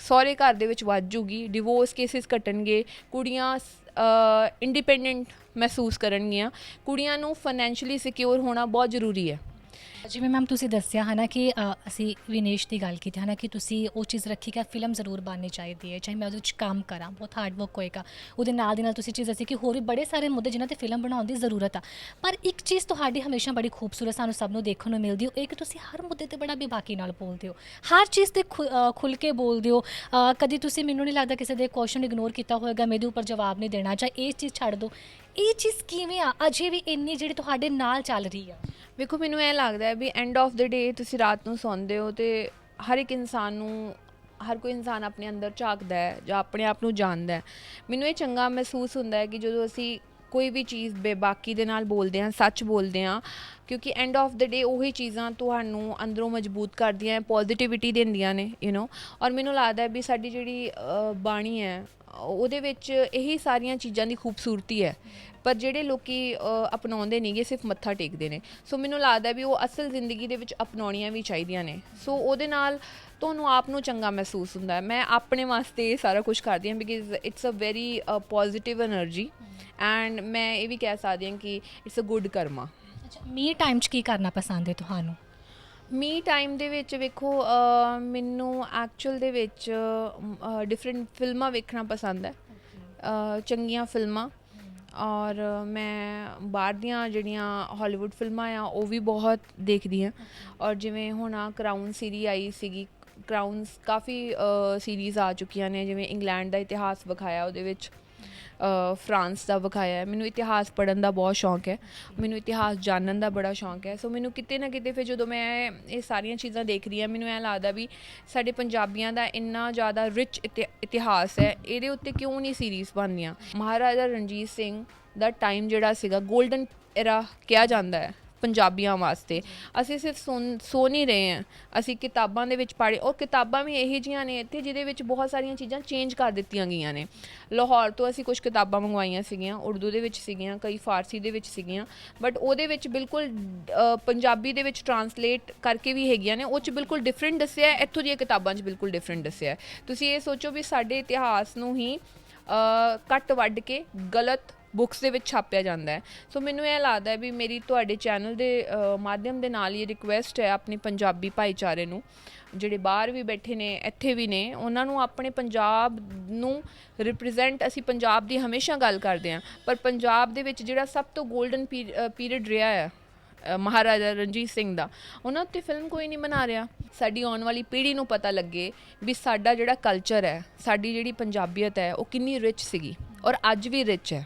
[SPEAKER 1] ਸਹੁਰੇ ਘਰ ਦੇ ਵਿੱਚ ਵੱਧ ਜੂਗੀ ਡਿਵੋਰਸ ਕੇਸਿਸ ਘਟਣਗੇ, ਕੁੜੀਆਂ ਇੰਡੀਪੈਂਡੈਂਟ ਮਹਿਸੂਸ ਕਰਨਗੀਆਂ, ਕੁੜੀਆਂ ਨੂੰ ਫਾਈਨੈਂਸ਼ੀਅਲੀ ਸਿਕਿਉਰ ਹੋਣਾ ਬਹੁਤ ਜ਼ਰੂਰੀ ਹੈ।
[SPEAKER 2] ਜਿਵੇਂ ਮੈਮ ਤੁਸੀਂ ਦੱਸਿਆ ਹੈ ਨਾ ਕਿ ਅ, ਅਸੀਂ ਵਿਨੇਸ਼ ਦੀ ਗੱਲ ਕੀਤੀ ਹੈ ਨਾ ਕਿ ਤੁਸੀਂ ਉਹ ਚੀਜ਼ ਰੱਖੀ ਕਿ ਫਿਲਮ ਜ਼ਰੂਰ ਬਣਨੀ ਚਾਹੀਦੀ ਹੈ ਚਾਹੇ ਮੈਂ ਉਹਦੇ ਵਿੱਚ ਕੰਮ ਕਰਾਂ ਬਹੁਤ ਹਾਰਡ ਵਰਕ ਹੋਏਗਾ। ਉਹਦੇ ਨਾਲ ਦੀ ਨਾਲ ਤੁਸੀਂ ਚੀਜ਼ ਦੱਸੀ ਕਿ ਹੋਰ ਵੀ ਬੜੇ ਸਾਰੇ ਮੁੱਦੇ ਜਿਨ੍ਹਾਂ ਤੇ ਫਿਲਮ ਬਣਾਉਣ ਦੀ ਜ਼ਰੂਰਤ ਆ। ਪਰ ਇੱਕ ਚੀਜ਼ ਤੁਹਾਡੀ ਹਮੇਸ਼ਾ ਬੜੀ ਖੂਬਸੂਰਤ ਸਾਨੂੰ ਸਭ ਨੂੰ ਦੇਖਣ ਨੂੰ ਮਿਲਦੀ ਹੋ ਇਹ ਕਿ ਤੁਸੀਂ ਹਰ ਮੁੱਦੇ ਤੇ ਬੜਾ ਬੇਬਾਕੀ ਨਾਲ ਬੋਲਦੇ ਹੋ। ਹਰ ਚੀਜ਼ ਤੇ ਖੁ- ਅ, ਖੁੱਲ ਕੇ ਬੋਲਦੇ ਹੋ। ਅ, ਕਦੀ ਤੁਸੀਂ ਮੈਨੂੰ ਨਹੀਂ ਲੱਗਦਾ ਕਿਸੇ ਦੇ ਕੁਐਸਚਨ ਇਗਨੋਰ ਕੀਤਾ ਹੋਵੇਗਾ ਮੇਰੇ ਉੱਪਰ ਜਵਾਬ ਨਹੀਂ ਦੇਣਾ ਜਾਂ ਇਹ ਚੀਜ਼ ਛੱਡ ਦਿਓ ਇਹ ਚੀਜ਼ ਕਿਵੇਂ ਆ? ਅਜੇ ਵੀ ਇੰਨੀ ਜਿਹੜੀ ਤੁਹਾਡੇ ਨਾਲ ਚੱਲ ਰਹੀ ਆ।
[SPEAKER 1] ਵੇਖੋ, ਮੈਨੂੰ ਇਹ ਲੱਗਦਾ ਹੈ ਵੀ ਐਂਡ ਆਫ ਦਾ ਡੇ ਤੁਸੀਂ ਰਾਤ ਨੂੰ ਸੌਂਦੇ ਹੋ ਤੇ ਹਰ ਇੱਕ ਇਨਸਾਨ ਨੂੰ, ਹਰ ਕੋਈ ਇਨਸਾਨ ਆਪਣੇ ਅੰਦਰ ਝਾਕਦਾ ਹੈ ਜਾਂ ਆਪਣੇ ਆਪ ਨੂੰ ਜਾਣਦਾ ਹੈ। ਮੈਨੂੰ ਇਹ ਚੰਗਾ ਮਹਿਸੂਸ ਹੁੰਦਾ ਹੈ ਕਿ ਜਦੋਂ ਅਸੀਂ ਕੋਈ ਵੀ ਚੀਜ਼ ਬੇਬਾਕੀ ਦੇ ਨਾਲ ਬੋਲਦੇ ਹਾਂ, ਸੱਚ ਬੋਲਦੇ ਹਾਂ ਕਿਉਂਕਿ ਐਂਡ ਆਫ ਦ ਡੇ ਉਹੀ ਚੀਜ਼ਾਂ ਤੁਹਾਨੂੰ ਅੰਦਰੋਂ ਮਜ਼ਬੂਤ ਕਰਦੀਆਂ ਪੋਜ਼ਿਟਿਵਿਟੀ ਦਿੰਦੀਆਂ ਨੇ ਯੂ نو ਔਰ ਮੈਨੂੰ ਲੱਗਦਾ ਵੀ ਸਾਡੀ ਜਿਹੜੀ ਬਾਣੀ ਹੈ ਉਹਦੇ ਵਿੱਚ ਇਹੀ ਸਾਰੀਆਂ ਚੀਜ਼ਾਂ ਦੀ ਖੂਬਸੂਰਤੀ ਹੈ। ਪਰ ਜਿਹੜੇ ਲੋਕੀ ਅਪਣਾਉਂਦੇ ਨਹੀਂਗੇ ਸਿਰਫ ਮੱਥਾ ਟੇਕਦੇ ਨੇ। ਸੋ ਮੈਨੂੰ ਲੱਗਦਾ ਵੀ ਉਹ ਅਸਲ ਜ਼ਿੰਦਗੀ ਦੇ ਵਿੱਚ ਅਪਣਾਉਣੀਆਂ ਵੀ ਚਾਹੀਦੀਆਂ ਨੇ। ਸੋ ਉਹਦੇ ਨਾਲ ਤੁਹਾਨੂੰ ਆਪ ਨੂੰ ਚੰਗਾ ਮਹਿਸੂਸ ਹੁੰਦਾ ਹੈ। ਮੈਂ ਆਪਣੇ ਵਾਸਤੇ ਇਹ ਸਾਰਾ ਕੁਝ ਕਰਦੀ ਹਾਂ because it's a very positive energy and ਮੈਂ ਇਹ ਵੀ ਕਹਿ ਸਕਦੀ ਹਾਂ ਕਿ it's a good karma.
[SPEAKER 2] Me time 'ਚ ਕੀ ਕਰਨਾ ਪਸੰਦ ਹੈ ਤੁਹਾਨੂੰ?
[SPEAKER 1] ਮੀ ਟਾਈਮ ਦੇ ਵਿੱਚ ਵੇਖੋ ਅ, ਮੈਨੂੰ ਐਕਚੁਅਲ ਦੇ ਵਿੱਚ ਡਿਫਰੈਂਟ ਫਿਲਮਾਂ ਵੇਖਣਾ ਪਸੰਦ ਹੈ। ਅ, ਚੰਗੀਆਂ ਫਿਲਮਾਂ। ਔਰ ਮੈਂ ਬਾਹਰ ਦੀਆਂ ਜਿਹੜੀਆਂ ਹਾਲੀਵੁੱਡ ਫਿਲਮਾਂ ਆ ਉਹ ਵੀ ਬਹੁਤ ਦੇਖਦੀ ਹਾਂ। ਔਰ ਜਿਵੇਂ ਹੁਣ ਆ ਕਰਾਊਨ ਸੀਰੀ ਆਈ ਸੀਗੀ ਕਰਾਊਨਸ ਕਾਫੀ ਸੀਰੀਜ਼ ਆ ਚੁੱਕੀਆਂ ਨੇ ਜਿਵੇਂ ਇੰਗਲੈਂਡ ਦਾ ਇਤਿਹਾਸ ਵਿਖਾਇਆ ਉਹਦੇ ਵਿੱਚ। ਫਰਾਂਸ ਦਾ ਵਿਖਾਇਆ ਹੈ। ਮੈਨੂੰ ਇਤਿਹਾਸ ਪੜ੍ਹਨ ਦਾ ਬਹੁਤ ਸ਼ੌਂਕ ਹੈ। ਮੈਨੂੰ ਇਤਿਹਾਸ ਜਾਣਨ ਦਾ ਬੜਾ ਸ਼ੌਂਕ ਹੈ। ਸੋ ਮੈਨੂੰ ਕਿਤੇ ਨਾ ਕਿਤੇ ਫਿਰ ਜਦੋਂ ਮੈਂ ਇਹ ਸਾਰੀਆਂ ਚੀਜ਼ਾਂ ਦੇਖ ਰਹੀ ਹਾਂ, ਮੈਨੂੰ ਐ ਲੱਗਦਾ ਵੀ ਸਾਡੇ ਪੰਜਾਬੀਆਂ ਦਾ ਇੰਨਾ ਜ਼ਿਆਦਾ ਰਿਚ ਇਤਿਹਾਸ ਹੈ। ਇਹਦੇ ਉੱਤੇ ਕਿਉਂ ਨਹੀਂ ਸੀਰੀਜ਼ ਬਣਦੀਆਂ? ਮਹਾਰਾਜਾ ਰਣਜੀਤ ਸਿੰਘ ਦਾ ਟਾਈਮ ਜਿਹੜਾ ਸੀਗਾ 골ਡਨ ਐਰਾ ਕਿਹਾ ਜਾਂਦਾ ਹੈ। ਪੰਜਾਬੀਆਂ ਵਾਸਤੇ। ਅਸੀਂ ਸਿਰਫ ਸੁਣ ਸੋ ਨਹੀਂ ਰਹੇ ਹਾਂ। ਅਸੀਂ ਕਿਤਾਬਾਂ ਦੇ ਵਿੱਚ ਪੜ੍ਹੇ ਉਹ ਕਿਤਾਬਾਂ ਵੀ ਇਹੋ ਜਿਹੀਆਂ ਨੇ ਇੱਥੇ ਜਿਹਦੇ ਵਿੱਚ ਬਹੁਤ ਸਾਰੀਆਂ ਚੀਜ਼ਾਂ ਚੇਂਜ ਕਰ ਦਿੱਤੀਆਂ ਗਈਆਂ ਨੇ। ਲਾਹੌਰ ਤੋਂ ਅਸੀਂ ਕੁਝ ਕਿਤਾਬਾਂ ਮੰਗਵਾਈਆਂ ਸੀਗੀਆਂ ਉਰਦੂ ਦੇ ਵਿੱਚ ਸੀਗੀਆਂ ਕਈ ਫਾਰਸੀ ਦੇ ਵਿੱਚ ਸੀਗੀਆਂ ਬਟ ਉਹਦੇ ਵਿੱਚ ਬਿਲਕੁਲ ਪੰਜਾਬੀ ਦੇ ਵਿੱਚ ਟਰਾਂਸਲੇਟ ਕਰਕੇ ਵੀ ਹੈਗੀਆਂ ਨੇ ਉਹ ਚ ਬਿਲਕੁਲ ਡਿਫਰੈਂਟ ਦੱਸਿਆ ਇੱਥੋਂ ਦੀਆਂ ਕਿਤਾਬਾਂ 'ਚ ਬਿਲਕੁਲ ਡਿਫਰੈਂਟ ਦੱਸਿਆ ਤੁਸੀਂ ਇਹ ਸੋਚੋ ਵੀ ਸਾਡੇ ਇਤਿਹਾਸ ਨੂੰ ਹੀ ਅ, ਕੱਟ ਵੱਢ ਕੇ ਗਲਤ ਬੁੱਕਸ ਦੇ ਵਿੱਚ ਛਾਪਿਆ ਜਾਂਦਾ ਹੈ। ਸੋ ਮੈਨੂੰ ਇਹ ਲੱਗਦਾ ਹੈ ਵੀ ਮੇਰੀ ਤੁਹਾਡੇ ਚੈਨਲ ਦੇ ਮਾਧਿਅਮ ਦੇ ਨਾਲ ਇਹ ਰਿਕੁਐਸਟ ਹੈ ਆਪਣੀ ਪੰਜਾਬੀ ਭਾਈਚਾਰੇ ਨੂੰ। ਜਿਹੜੇ ਬਾਹਰ ਵੀ ਬੈਠੇ ਨੇ, ਇੱਥੇ ਵੀ ਨੇ, ਉਹਨਾਂ ਨੂੰ ਆਪਣੇ ਪੰਜਾਬ ਨੂੰ ਰਿਪਰੈਜ਼ੈਂਟ ਅਸੀਂ ਪੰਜਾਬ ਦੀ ਹਮੇਸ਼ਾ ਗੱਲ ਕਰਦੇ ਹਾਂ। ਪਰ ਪੰਜਾਬ ਦੇ ਵਿੱਚ ਜਿਹੜਾ ਸਭ ਤੋਂ 골ਡਨ ਪੀਰੀਅਡ ਰਿਹਾ ਹੈ ਮਹਾਰਾਜਾ ਰਣਜੀਤ ਸਿੰਘ ਦਾ, ਉਹਨਾਂ ਉੱਤੇ ਫਿਲਮ ਕੋਈ ਨਹੀਂ ਬਣਾ ਰਿਹਾ। ਸਾਡੀ ਆਉਣ ਵਾਲੀ ਪੀੜ੍ਹੀ ਨੂੰ ਪਤਾ ਲੱਗੇ ਵੀ ਸਾਡਾ ਜਿਹੜਾ ਕਲਚਰ ਹੈ, ਸਾਡੀ ਜਿਹੜੀ ਪੰਜਾਬੀਅਤ ਹੈ, ਉਹ ਕਿੰਨੀ ਰਿਚ ਸੀਗੀ ਔਰ ਅੱਜ ਵੀ ਰਿਚ ਹੈ।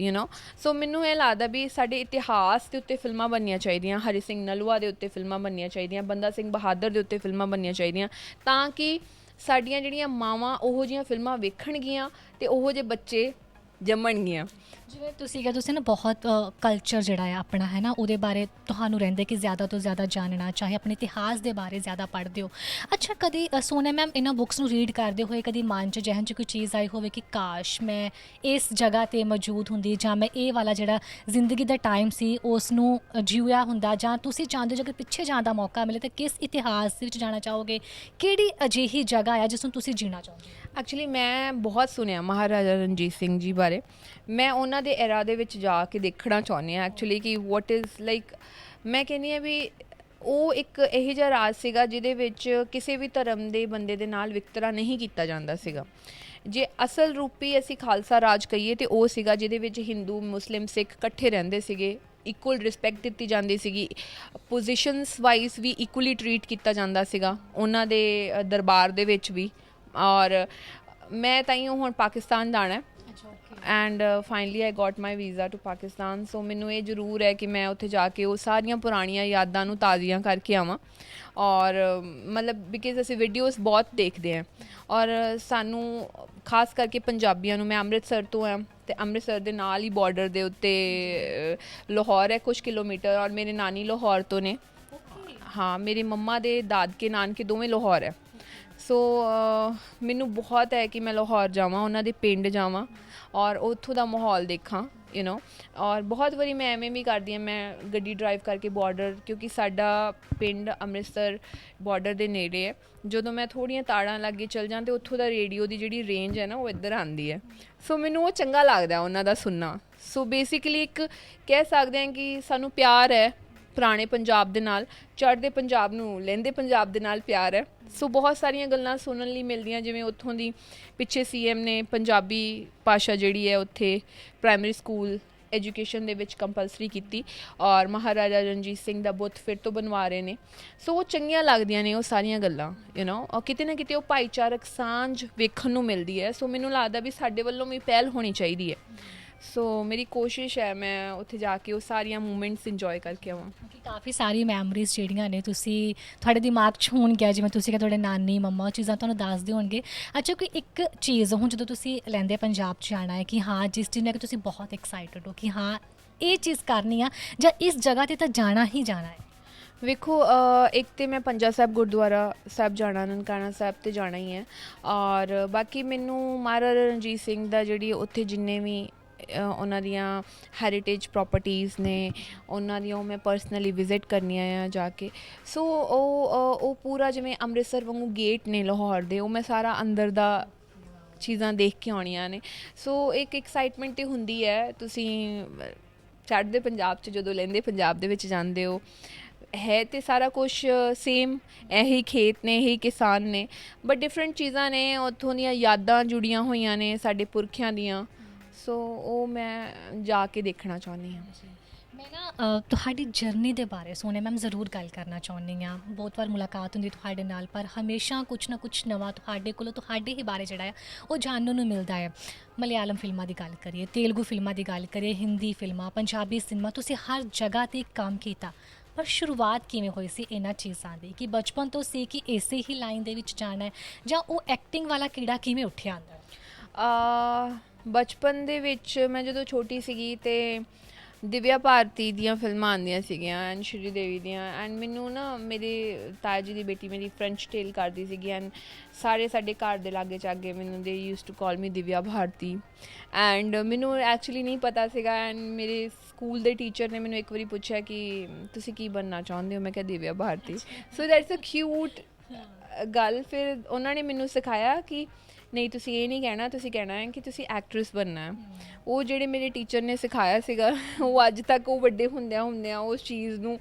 [SPEAKER 1] ਯੂ نو ਸੋ ਮੈਨੂੰ ਇਹ ਲੱਗਦਾ ਵੀ ਸਾਡੇ ਇਤਿਹਾਸ ਦੇ ਉੱਤੇ ਫਿਲਮਾਂ ਬਣਨੀਆਂ ਚਾਹੀਦੀਆਂ, ਹਰੀ ਸਿੰਘ ਨਲੂਆ ਦੇ ਉੱਤੇ ਫਿਲਮਾਂ ਬਣਨੀਆਂ ਚਾਹੀਦੀਆਂ, ਬੰਦਾ ਸਿੰਘ ਬਹਾਦਰ ਦੇ ਉੱਤੇ ਫਿਲਮਾਂ ਬਣਨੀਆਂ ਚਾਹੀਦੀਆਂ, ਤਾਂ ਕਿ ਸਾਡੀਆਂ ਜਿਹੜੀਆਂ ਮਾਵਾਂ ਉਹੋ ਜਿਹੀਆਂ ਫਿਲਮਾਂ ਵੇਖਣਗੀਆਂ ਤੇ ਉਹੋ ਜਿਹੇ ਬੱਚੇ ਜੰਮਣਗੀਆਂ।
[SPEAKER 2] ਜਿਵੇਂ ਤੁਸੀਂ ਕਿਹਾ ਤੁਸੀਂ ਨਾ ਬਹੁਤ ਕਲਚਰ ਜਿਹੜਾ ਹੈ ਆਪਣਾ ਹੈ ਨਾ ਉਹਦੇ ਬਾਰੇ ਤੁਹਾਨੂੰ ਰਹਿੰਦੇ ਕਿ ਜ਼ਿਆਦਾ ਤੋਂ ਜ਼ਿਆਦਾ ਜਾਣਨਾ ਚਾਹੇ ਆਪਣੇ ਇਤਿਹਾਸ ਦੇ ਬਾਰੇ ਜ਼ਿਆਦਾ ਪੜ੍ਹਦੇ ਹੋ। ਅੱਛਾ ਕਦੀ ਅ, ਸੋਨਾ ਮੈਮ ਇਹਨਾਂ ਬੁੱਕਸ ਨੂੰ ਰੀਡ ਕਰਦੇ ਹੋਏ ਕਦੀ ਮਨ 'ਚ ਜਿਹਨ 'ਚ ਕੋਈ ਚੀਜ਼ ਆਈ ਹੋਵੇ ਕਿ ਕਾਸ਼ ਮੈਂ ਇਸ ਜਗ੍ਹਾ ਤੇ ਮੌਜੂਦ ਹੁੰਦੀ ਜਾਂ ਮੈਂ ਇਹ ਵਾਲਾ ਜਿਹੜਾ ਜ਼ਿੰਦਗੀ ਦਾ ਟਾਈਮ ਸੀ ਉਸ ਨੂੰ ਅ, ਜਿਉਇਆ ਹੁੰਦਾ ਜਾਂ ਤੁਸੀਂ ਚਾਹੁੰਦੇ ਹੋ ਜੇ ਪਿੱਛੇ ਜਾਣ ਦਾ ਮੌਕਾ ਮਿਲੇ ਤਾਂ ਕਿਸ ਇਤਿਹਾਸ ਵਿੱਚ ਜਾਣਾ ਚਾਹੋਗੇ? ਕਿਹੜੀ ਅਜਿਹੀ ਜਗ੍ਹਾ ਹੈ ਜਿਸ ਨੂੰ ਤੁਸੀਂ ਜੀਣਾ ਚਾਹੋਗੇ?
[SPEAKER 1] ਐਕਚੁਅਲੀ ਮੈਂ ਬਹੁਤ ਸੁਣਿਆ ਮਹਾਰਾਜਾ ਰਣਜੀਤ ਸਿੰਘ ਜੀ ਬਾਰੇ। ਮੈਂ ਉਹਨਾਂ ਦੇ ਐਰਾ ਦੇ ਵਿੱਚ ਜਾ ਕੇ ਦੇਖਣਾ ਚਾਹੁੰਦੇ ਹਾਂ ਐਕਚੁਅਲੀ ਕਿ ਵਾਟ ਇਜ਼ ਲਾਈਕ ਮੈਂ ਕਹਿੰਦੀ ਹਾਂ ਵੀ ਉਹ ਇੱਕ ਇਹੋ ਜਿਹਾ ਰਾਜ ਸੀਗਾ ਜਿਹਦੇ ਵਿੱਚ ਕਿਸੇ ਵੀ ਧਰਮ ਦੇ ਬੰਦੇ ਦੇ ਨਾਲ ਵਿਤਕਰਾ ਨਹੀਂ ਕੀਤਾ ਜਾਂਦਾ ਸੀਗਾ। ਜੇ ਅਸਲ ਰੂਪੀ ਅਸੀਂ ਖਾਲਸਾ ਰਾਜ ਕਹੀਏ ਤੇ ਉਹ ਸੀਗਾ ਜਿਹਦੇ ਵਿੱਚ ਹਿੰਦੂ ਮੁਸਲਿਮ ਸਿੱਖ ਇਕੱਠੇ ਰਹਿੰਦੇ ਸੀਗੇ ਇਕੁਅਲ ਰਿਸਪੈਕਟ ਦਿੱਤੀ ਜਾਂਦੀ ਸੀਗੀ ਪੋਜੀਸ਼ਨਸ ਵਾਈਜ਼ ਵੀ ਇਕੁਅਲੀ ਟਰੀਟ ਕੀਤਾ ਜਾਂਦਾ ਸੀਗਾ ਉਹਨਾਂ ਦੇ ਦਰਬਾਰ ਦੇ ਵਿੱਚ ਵੀ। ਔਰ ਮੈਂ ਤਾਂ ਹੀ ਹੁਣ ਪਾਕਿਸਤਾਨ ਜਾਣਾ ਹੈ and finally I got my visa to Pakistan so ਮੈਨੂੰ ਇਹ ਜ਼ਰੂਰ ਹੈ ਕਿ ਮੈਂ ਉੱਥੇ ਜਾ ਕੇ ਉਹ ਸਾਰੀਆਂ ਪੁਰਾਣੀਆਂ ਯਾਦਾਂ ਨੂੰ ਤਾਜ਼ੀਆਂ ਕਰਕੇ ਆਵਾਂ। ਔਰ, ਮਤਲਬ ਬਿਕਾਜ਼ ਅਸੀਂ ਵੀਡੀਓਜ਼ ਬਹੁਤ ਦੇਖਦੇ ਹਾਂ। ਔਰ, ਸਾਨੂੰ ਖਾਸ ਕਰਕੇ ਪੰਜਾਬੀਆਂ ਨੂੰ, ਮੈਂ ਅੰਮ੍ਰਿਤਸਰ ਤੋਂ ਹਾਂ ਤੇ ਅੰਮ੍ਰਿਤਸਰ ਦੇ ਨਾਲ ਹੀ ਬਾਰਡਰ ਦੇ ਉੱਤੇ ਲਾਹੌਰ ਹੈ ਕੁਝ ਕਿਲੋਮੀਟਰ ਔਰ ਮੇਰੇ ਨਾਨੀ ਲਾਹੌਰ ਤੋਂ ਨੇ। ਹਾਂ, ਮੇਰੇ ਮੰਮਾ ਦੇ ਦਾਦਕੇ, ਨਾਨਕੇ ਦੋਵੇਂ ਲਾਹੌਰ ਹੈ। ਸੋ ਮੈਨੂੰ ਬਹੁਤ ਹੈ ਕਿ ਮੈਂ ਲਾਹੌਰ ਜਾਵਾਂ, ਉਹਨਾਂ ਦੇ ਪਿੰਡ ਜਾਵਾਂ। ਔਰ ਉੱਥੋਂ ਦਾ ਮਾਹੌਲ ਦੇਖਾਂ ਯੂ نو ਔਰ ਬਹੁਤ ਵਾਰੀ ਮੈਂ ਐਵੇਂ ਵੀ ਕਰਦੀ ਹਾਂ, ਮੈਂ ਗੱਡੀ ਡਰਾਈਵ ਕਰਕੇ ਬਾਰਡਰ ਕਿਉਂਕਿ ਸਾਡਾ ਪਿੰਡ ਅੰਮ੍ਰਿਤਸਰ ਬਾਰਡਰ ਦੇ ਨੇੜੇ ਹੈ। ਜਦੋਂ ਮੈਂ ਥੋੜੀਆਂ ਤਾੜਾਂ ਲੱਗੇ ਚੱਲ ਜਾਂ ਤੇ ਉੱਥੋਂ ਦਾ ਰੇਡੀਓ ਦੀ ਜਿਹੜੀ ਰੇਂਜ ਹੈ ਨਾ, ਉਹ ਇੱਧਰ ਆਉਂਦੀ ਹੈ। ਸੋ ਮੈਨੂੰ ਉਹ ਚੰਗਾ ਲੱਗਦਾ ਉਹਨਾਂ ਦਾ ਸੁਣਨਾ। ਸੋ ਬੇਸਿਕਲੀ ਇੱਕ ਕਹਿ ਸਕਦੇ ਹਾਂ ਕਿ ਸਾਨੂੰ ਪਿਆਰ ਹੈ ਪੁਰਾਣੇ ਪੰਜਾਬ ਦੇ ਨਾਲ, ਚੜ੍ਹਦੇ ਪੰਜਾਬ ਨੂੰ ਲਹਿੰਦੇ ਪੰਜਾਬ ਦੇ ਨਾਲ ਪਿਆਰ ਹੈ। ਸੋ ਬਹੁਤ ਸਾਰੀਆਂ ਗੱਲਾਂ ਸੁਣਨ ਲਈ ਮਿਲਦੀਆਂ, ਜਿਵੇਂ ਉੱਥੋਂ ਦੀ ਪਿੱਛੇ ਸੀਐਮ ਨੇ ਪੰਜਾਬੀ ਭਾਸ਼ਾ ਜਿਹੜੀ ਹੈ ਉੱਥੇ ਪ੍ਰਾਇਮਰੀ ਸਕੂਲ ਐਜੂਕੇਸ਼ਨ ਦੇ ਵਿੱਚ ਕੰਪਲਸਰੀ ਕੀਤੀ ਔਰ ਮਹਾਰਾਜਾ ਰਣਜੀਤ ਸਿੰਘ ਦਾ ਬੁੱਤ ਫਿਰ ਤੋਂ ਬਣਵਾ ਰਹੇ ਨੇ। ਸੋ ਉਹ ਚੰਗੀਆਂ ਲੱਗਦੀਆਂ ਨੇ ਉਹ ਸਾਰੀਆਂ ਗੱਲਾਂ ਯੂ نو ਔਰ ਕਿਤੇ ਨਾ ਕਿਤੇ ਉਹ ਭਾਈਚਾਰਕ ਸਾਂਝ ਵੇਖਣ ਨੂੰ ਮਿਲਦੀ ਹੈ। ਸੋ ਮੈਨੂੰ ਲੱਗਦਾ ਵੀ ਸਾਡੇ ਵੱਲੋਂ ਵੀ ਪਹਿਲ ਹੋਣੀ ਚਾਹੀਦੀ ਹੈ। ਸੋ ਮੇਰੀ ਕੋਸ਼ਿਸ਼ ਹੈ ਮੈਂ ਉੱਥੇ ਜਾ ਕੇ ਉਹ ਸਾਰੀਆਂ ਮੂਮੈਂਟਸ ਇੰਜੋਏ ਕਰਕੇ ਆਵਾਂ।
[SPEAKER 2] ਕਿਉਂਕਿ ਕਾਫੀ ਸਾਰੀ ਮੈਮਰੀਜ਼ ਜਿਹੜੀਆਂ ਨੇ ਤੁਸੀਂ ਤੁਹਾਡੇ ਦਿਮਾਗ 'ਚ ਹੋਣਗੀਆਂ ਜਿਵੇਂ ਤੁਸੀਂ ਕਿ ਤੁਹਾਡੇ ਨਾਨੀ ਮੰਮਾ ਉਹ ਚੀਜ਼ਾਂ ਤੁਹਾਨੂੰ ਦੱਸਦੇ ਹੋਣਗੇ। ਅੱਛਾ ਕੋਈ ਇੱਕ ਚੀਜ਼ ਹੁਣ ਜਦੋਂ ਤੁਸੀਂ ਲੈਂਦੇ ਪੰਜਾਬ 'ਚ ਜਾਣਾ ਹੈ ਕਿ ਹਾਂ ਜਿਸ ਚੀਜ਼ ਨਾਲ ਕਿ ਤੁਸੀਂ ਬਹੁਤ ਐਕਸਾਈਟਡ ਹੋ ਕਿ ਹਾਂ ਇਹ ਚੀਜ਼ ਕਰਨੀ ਆ ਜਾਂ ਇਸ ਜਗ੍ਹਾ ਤੇ ਤਾਂ ਜਾਣਾ ਹੀ ਜਾਣਾ ਹੈ।
[SPEAKER 1] ਵੇਖੋ ਇੱਕ ਤੇ ਮੈਂ ਪੰਜਾ ਸਾਹਿਬ ਗੁਰਦੁਆਰਾ ਸਾਹਿਬ ਜਾਣਾ ਨਨਕਾਣਾ ਸਾਹਿਬ ਤੇ ਜਾਣਾ ਹੀ ਹੈ। ਔਰ ਬਾਕੀ ਮੈਨੂੰ ਮਹਾਰਾਜਾ ਰਣਜੀਤ ਸਿੰਘ ਦਾ ਜਿਹੜੀ ਉੱਥੇ ਜਿੰਨੇ ਵੀ ਉਹਨਾਂ ਦੀਆਂ ਹੈਰੀਟੇਜ ਪ੍ਰਾਪਰਟੀਆਂ ਨੇ ਉਹਨਾਂ ਦੀਆਂ ਉਹ ਮੈਂ ਪਰਸਨਲੀ ਵਿਜ਼ਿਟ ਕਰਨੀਆਂ ਆ ਜਾ ਕੇ। ਸੋ ਉਹ ਉਹ ਪੂਰਾ ਜਿਵੇਂ ਅੰਮ੍ਰਿਤਸਰ ਵਾਂਗੂ ਗੇਟ ਨੇ ਲਾਹੌਰ ਦੇ ਉਹ ਮੈਂ ਸਾਰਾ ਅੰਦਰ ਦਾ ਚੀਜ਼ਾਂ ਦੇਖ ਕੇ ਆਉਣੀਆਂ ਨੇ। ਸੋ ਇੱਕ ਐਕਸਾਈਟਮੈਂਟ ਤੇ ਹੁੰਦੀ ਹੈ ਤੁਸੀਂ ਅ, ਚੜ੍ਹਦੇ ਪੰਜਾਬ 'ਚ ਜਦੋਂ ਲੈਂਦੇ ਪੰਜਾਬ ਦੇ ਵਿੱਚ ਜਾਂਦੇ ਹੋ ਹੈ ਤੇ ਸਾਰਾ ਕੁਝ ਸੇਮ ਇਹੀ ਖੇਤ ਨੇ ਇਹੀ ਕਿਸਾਨ ਨੇ। ਬਟ ਡਿਫਰੈਂਟ ਚੀਜ਼ਾਂ ਨੇ ਉੱਥੋਂ ਦੀਆਂ ਯਾਦਾਂ ਜੁੜੀਆਂ ਹੋਈਆਂ ਨੇ ਸਾਡੇ ਪੁਰਖਿਆਂ ਦੀਆਂ। ਸੋ ਉਹ ਮੈਂ ਜਾ ਕੇ ਦੇਖਣਾ ਚਾਹੁੰਦੀ ਹਾਂ।
[SPEAKER 2] ਮੈਂ ਨਾ ਅ, ਤੁਹਾਡੀ ਜਰਨੀ ਦੇ ਬਾਰੇ ਸੋਨੇ ਮੈਮ ਜ਼ਰੂਰ ਗੱਲ ਕਰਨਾ ਚਾਹੁੰਦੀ ਆ ਬਹੁਤ ਵਾਰ ਮੁਲਾਕਾਤ ਹੁੰਦੀ ਤੁਹਾਡੇ ਨਾਲ ਪਰ ਹਮੇਸ਼ਾ ਕੁਝ ਨਾ ਕੁਝ ਨਵਾਂ ਤੁਹਾਡੇ ਕੋਲੋਂ ਤੁਹਾਡੇ ਹੀ ਬਾਰੇ ਜਿਹੜਾ ਆ ਉਹ ਜਾਣਨ ਨੂੰ ਮਿਲਦਾ ਹੈ। ਮਲਿਆਲਮ ਫਿਲਮਾਂ ਦੀ ਗੱਲ ਕਰੀਏ ਤੇਲਗੂ ਫਿਲਮਾਂ ਦੀ ਗੱਲ ਕਰੀਏ ਹਿੰਦੀ ਫਿਲਮਾਂ ਪੰਜਾਬੀ ਸਿਨੇਮਾ ਤੁਸੀਂ ਹਰ ਜਗ੍ਹਾ ਤੇ ਕੰਮ ਕੀਤਾ। ਪਰ ਸ਼ੁਰੂਆਤ ਕਿਵੇਂ ਹੋਈ ਸੀ ਇਹਨਾਂ ਚੀਜ਼ਾਂ ਦੀ? ਕਿ ਬਚਪਨ ਤੋਂ ਸੀ ਕਿ ਇਸੇ ਹੀ ਲਾਈਨ ਦੇ ਵਿੱਚ ਜਾਣਾ ਹੈ ਜਾਂ ਉਹ ਐਕਟਿੰਗ ਵਾਲਾ ਕੀੜਾ ਕਿਵੇਂ ਉੱਠਿਆ ਅੰਦਰ?
[SPEAKER 1] ਆ ਬਚਪਨ ਦੇ ਵਿੱਚ ਮੈਂ ਜਦੋਂ ਛੋਟੀ ਸੀਗੀ ਤੇ ਦਿਵਿਆ ਭਾਰਤੀ ਦੀਆਂ ਫਿਲਮਾਂ ਆਉਂਦੀਆਂ ਸੀਗੀਆਂ ਐਂਡ ਸ਼੍ਰੀ ਦੇਵੀ ਦੀਆਂ ਐਂਡ ਮੈਨੂੰ ਨਾ ਮੇਰੇ ਤਾਇਆ ਜੀ ਦੀ ਬੇਟੀ ਮੇਰੀ ਫ੍ਰੈਂਚ ਟੇਲ ਕਰਦੀ ਸੀਗੀ ਐਂਡ ਸਾਰੇ ਸਾਡੇ ਘਰ ਦੇ ਲਾਗੇ ਚਾਗੇ ਮੈਨੂੰ ਦੇ used to call me Divya Bharti and ਮੈਨੂੰ ਐਕਚੁਅਲੀ ਨਹੀਂ ਪਤਾ ਸੀਗਾ ਐਂਡ ਮੇਰੇ ਸਕੂਲ ਦੇ ਟੀਚਰ ਨੇ ਮੈਨੂੰ ਇੱਕ ਵਾਰੀ ਪੁੱਛਿਆ ਕਿ ਤੁਸੀਂ ਕੀ ਬਣਨਾ ਚਾਹੁੰਦੇ ਹੋ? ਮੈਂ ਕਿਹਾ Divya Bharti. So that's a cute ਗੱਲ। ਫਿਰ ਉਹਨਾਂ ਨੇ ਮੈਨੂੰ ਸਿਖਾਇਆ ਕਿ ਨਹੀਂ, ਤੁਸੀਂ ਇਹ ਨਹੀਂ ਕਹਿਣਾ, ਤੁਸੀਂ ਕਹਿਣਾ ਹੈ ਕਿ ਤੁਸੀਂ ਐਕਟਰੈਸ ਬਣਨਾ ਹੈ। ਉਹ ਜਿਹੜੇ ਮੇਰੇ ਟੀਚਰ ਨੇ ਸਿਖਾਇਆ ਸੀਗਾ, ਉਹ ਅੱਜ ਤੱਕ ਉਹ ਵੱਡੇ ਹੁੰਦਿਆਂ ਹੁੰਦਿਆਂ ਉਸ ਚੀਜ਼ ਨੂੰ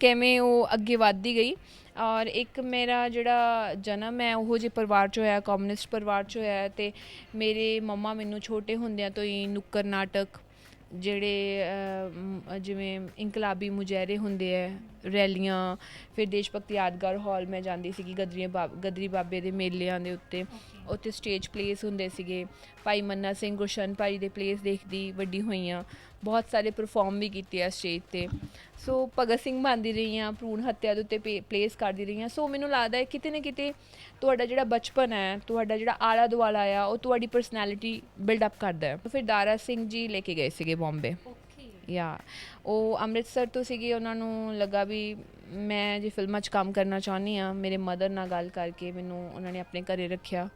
[SPEAKER 1] ਕਿਵੇਂ ਉਹ ਅੱਗੇ ਵਧਦੀ ਗਈ। ਔਰ ਇੱਕ ਮੇਰਾ ਜਿਹੜਾ ਜਨਮ ਹੈ, ਉਹੋ ਜਿਹੇ ਪਰਿਵਾਰ 'ਚ ਹੋਇਆ ਕਮਿਊਨਿਸਟ ਪਰਿਵਾਰ 'ਚ ਹੋਇਆ ਹੈ ਤੇ ਮੇਰੇ ਮੰਮਾ ਮੈਨੂੰ ਛੋਟੇ ਹੁੰਦਿਆਂ ਤੋਂ ਹੀ ਨੁੱਕਰ ਨਾਟਕ ਜਿਹੜੇ ਜਿਵੇਂ ਇਨਕਲਾਬੀ ਮੁਜ਼ਾਹਰੇ ਹੁੰਦੇ ਹੈ ਰੈਲੀਆਂ ਫਿਰ ਦੇਸ਼ ਭਗਤੀ ਯਾਦਗਾਰ ਹਾਲ ਮੈਂ ਜਾਂਦੀ ਸੀਗੀ ਗਦਰੀ ਬਾਬ ਗਦਰੀ ਬਾਬੇ ਦੇ ਮੇਲਿਆਂ ਦੇ ਉੱਤੇ। ਉੱਥੇ ਸਟੇਜ ਪਲੇਸ ਹੁੰਦੇ ਸੀਗੇ। ਭਾਈ ਮੰਨਾ ਸਿੰਘ ਗੁਰਸ਼ਨ ਭਾਈ ਦੇ ਪਲੇਸ ਦੇਖਦੀ ਵੱਡੀ ਹੋਈਆਂ ਬਹੁਤ ਸਾਰੇ ਪਰਫਾਰਮ ਵੀ ਕੀਤੇ ਆ ਸਟੇਜ ਤੇ। ਸੋ ਭਗਤ ਸਿੰਘ ਬਣਦੀ ਰਹੀ ਹਾਂ ਭਰੂਣ ਹੱਤਿਆ ਦੇ ਉੱਤੇ ਪਲੇਸ ਕਰਦੀ ਰਹੀ ਹਾਂ ਸੋ ਮੈਨੂੰ ਲੱਗਦਾ ਹੈ ਕਿਤੇ ਨਾ ਕਿਤੇ ਤੁਹਾਡਾ ਜਿਹੜਾ ਬਚਪਨ ਹੈ ਤੁਹਾਡਾ ਜਿਹੜਾ ਆਲਾ ਦੁਆਲਾ ਆ ਉਹ ਤੁਹਾਡੀ ਪਰਸਨੈਲਿਟੀ ਬਿਲਡ ਅਪ ਕਰਦਾ ਹੈ। ਫਿਰ ਦਾਰਾ ਸਿੰਘ ਜੀ ਲੈ ਕੇ ਗਏ ਸੀਗੇ ਬੰਬੇ ਯਾ ਉਹ ਅੰਮ੍ਰਿਤਸਰ ਤੋਂ ਸੀਗੇ ਉਹਨਾਂ ਨੂੰ ਲੱਗਾ ਵੀ ਮੈਂ ਜੇ ਫਿਲਮਾਂ 'ਚ ਕੰਮ ਕਰਨਾ ਚਾਹੁੰਦੀ ਆ ਮੇਰੇ ਮਦਰ ਨਾਲ ਗੱਲ ਕਰਕੇ ਮੈਨੂੰ ਉਹਨਾਂ ਨੇ ਆਪਣੇ ਘਰੇ ਰੱਖਿਆ।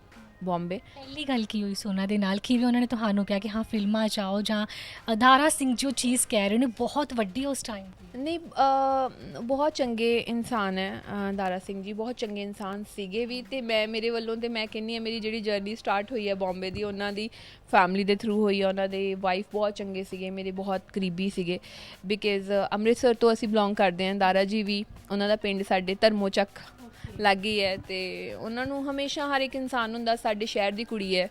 [SPEAKER 1] ਬੰਬੇ।
[SPEAKER 2] ਪਹਿਲੀ ਗੱਲ ਕੀ ਹੋਈ ਸੋਨਾ ਦੇ ਨਾਲ? ਕਿਵੇਂ ਉਹਨਾਂ ਨੇ ਤੁਹਾਨੂੰ ਕਿਹਾ ਕਿ ਹਾਂ ਫਿਲਮਾਂ 'ਚ ਆਓ ਜਾਂ ਅਦਾਰਾ ਸਿੰਘ ਜੋ ਚੀਜ਼ ਕਹਿ ਰਹੇ ਨੇ ਬਹੁਤ ਵੱਡੀ ਉਸ ਟਾਈਮ
[SPEAKER 1] ਨਹੀਂ ਅ, ਬਹੁਤ ਚੰਗੇ ਇਨਸਾਨ ਹੈ ਅ, ਦਾਰਾ ਸਿੰਘ ਜੀ ਬਹੁਤ ਚੰਗੇ ਇਨਸਾਨ ਸੀਗੇ ਵੀ ਤੇ ਮੈਂ ਮੇਰੇ ਵੱਲੋਂ ਤੇ ਮੈਂ ਕਹਿੰਨੀ ਆ ਮੇਰੀ ਜਿਹੜੀ ਜਰਨੀ ਸਟਾਰਟ ਹੋਈ ਹੈ ਬੰਬੇ ਦੀ ਉਹਨਾਂ ਦੀ ਫੈਮਿਲੀ ਦੇ ਥਰੂ ਹੋਈ ਹੈ ਉਹਨਾਂ ਦੇ ਵਾਈਫ ਬਹੁਤ ਚੰਗੇ ਸੀਗੇ ਮੇਰੇ ਬਹੁਤ ਕਰੀਬੀ ਸੀਗੇ। ਬਿਕਾਜ਼ ਅੰਮ੍ਰਿਤਸਰ ਤੋਂ ਅਸੀਂ ਬਿਲੋਂਗ ਕਰਦੇ ਹਾਂ ਦਾਰਾ ਜੀ ਵੀ ਉਹਨਾਂ ਦਾ ਪਿੰਡ ਸਾਡੇ ਧਰਮੋਚੱਕ ਲੱਗੀ ਹੈ ਤੇ ਉਹਨਾਂ ਨੂੰ ਹਮੇਸ਼ਾ ਹਰ ਇੱਕ ਇਨਸਾਨ ਹੁੰਦਾ ਸਾਡੇ ਸ਼ਹਿਰ ਦੀ ਕੁੜੀ ਹੈ।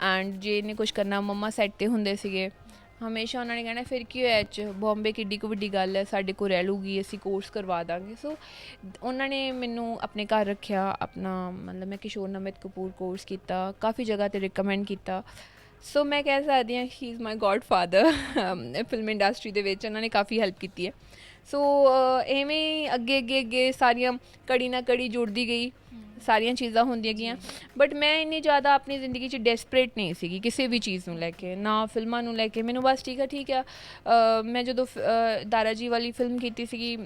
[SPEAKER 1] ਐਂਡ ਜੇ ਇਹਨੇ ਕੁਝ ਕਰਨਾ, ਮੰਮਾ ਸੈੱਟ ਤੇ ਹੁੰਦੇ ਸੀਗੇ। ਹਮੇਸ਼ਾ ਉਹਨਾਂ ਨੇ ਕਹਿਣਾ, ਫਿਰ ਕੀ ਹੋਇਆ ਇਹ ਚ? ਬੰਬੇ ਕਿੱਡੀ ਕੁ ਵੱਡੀ ਗੱਲ ਹੈ, ਸਾਡੇ ਕੋਲ ਰਹਿ ਲੂਗੀ, ਅਸੀਂ ਕੋਰਸ ਕਰਵਾ ਦਾਂਗੇ। ਸੋ ਉਹਨਾਂ ਨੇ ਮੈਨੂੰ ਆਪਣੇ ਘਰ ਰੱਖਿਆ, ਆਪਣਾ ਮਤਲਬ ਮੈਂ ਕਿਸ਼ੋਰ ਨਮਿਤ ਕਪੂਰ ਕੋਰਸ ਕੀਤਾ, ਕਾਫੀ ਜਗ੍ਹਾ ਤੇ ਰეკਮੈਂਡ ਕੀਤਾ। ਸੋ ਮੈਂ ਕਹਿ ਸਕਦੀ ਹਾਂ he is my godfather film industry ਦੇ ਵਿੱਚ ਉਹਨਾਂ ਨੇ ਕਾਫੀ ਹੈਲਪ ਕੀਤੀ ਹੈ। ਸੋ ਐਵੇਂ ਹੀ ਅੱਗੇ ਅੱਗੇ ਅੱਗੇ ਸਾਰੀਆਂ ਕੜੀ ਨਾ ਕੜੀ ਜੁੜਦੀ ਗਈ, ਸਾਰੀਆਂ ਚੀਜ਼ਾਂ ਹੁੰਦੀਆਂ ਗਈਆਂ। ਬਟ ਮੈਂ ਇੰਨੀ ਜ਼ਿਆਦਾ ਆਪਣੀ ਜ਼ਿੰਦਗੀ 'ਚ ਡੈਸਪਰੇਟ ਨਹੀਂ ਸੀਗੀ ਕਿਸੇ ਵੀ ਚੀਜ਼ ਨੂੰ ਲੈ ਕੇ, ਨਾ ਫਿਲਮਾਂ ਨੂੰ ਲੈ ਕੇ। ਮੈਨੂੰ ਬਸ ਠੀਕ ਆ ਠੀਕ ਆ। ਮੈਂ ਜਦੋਂ ਫ- ਦਾਰਾ ਜੀ ਵਾਲੀ ਫਿਲਮ ਕੀਤੀ ਸੀਗੀ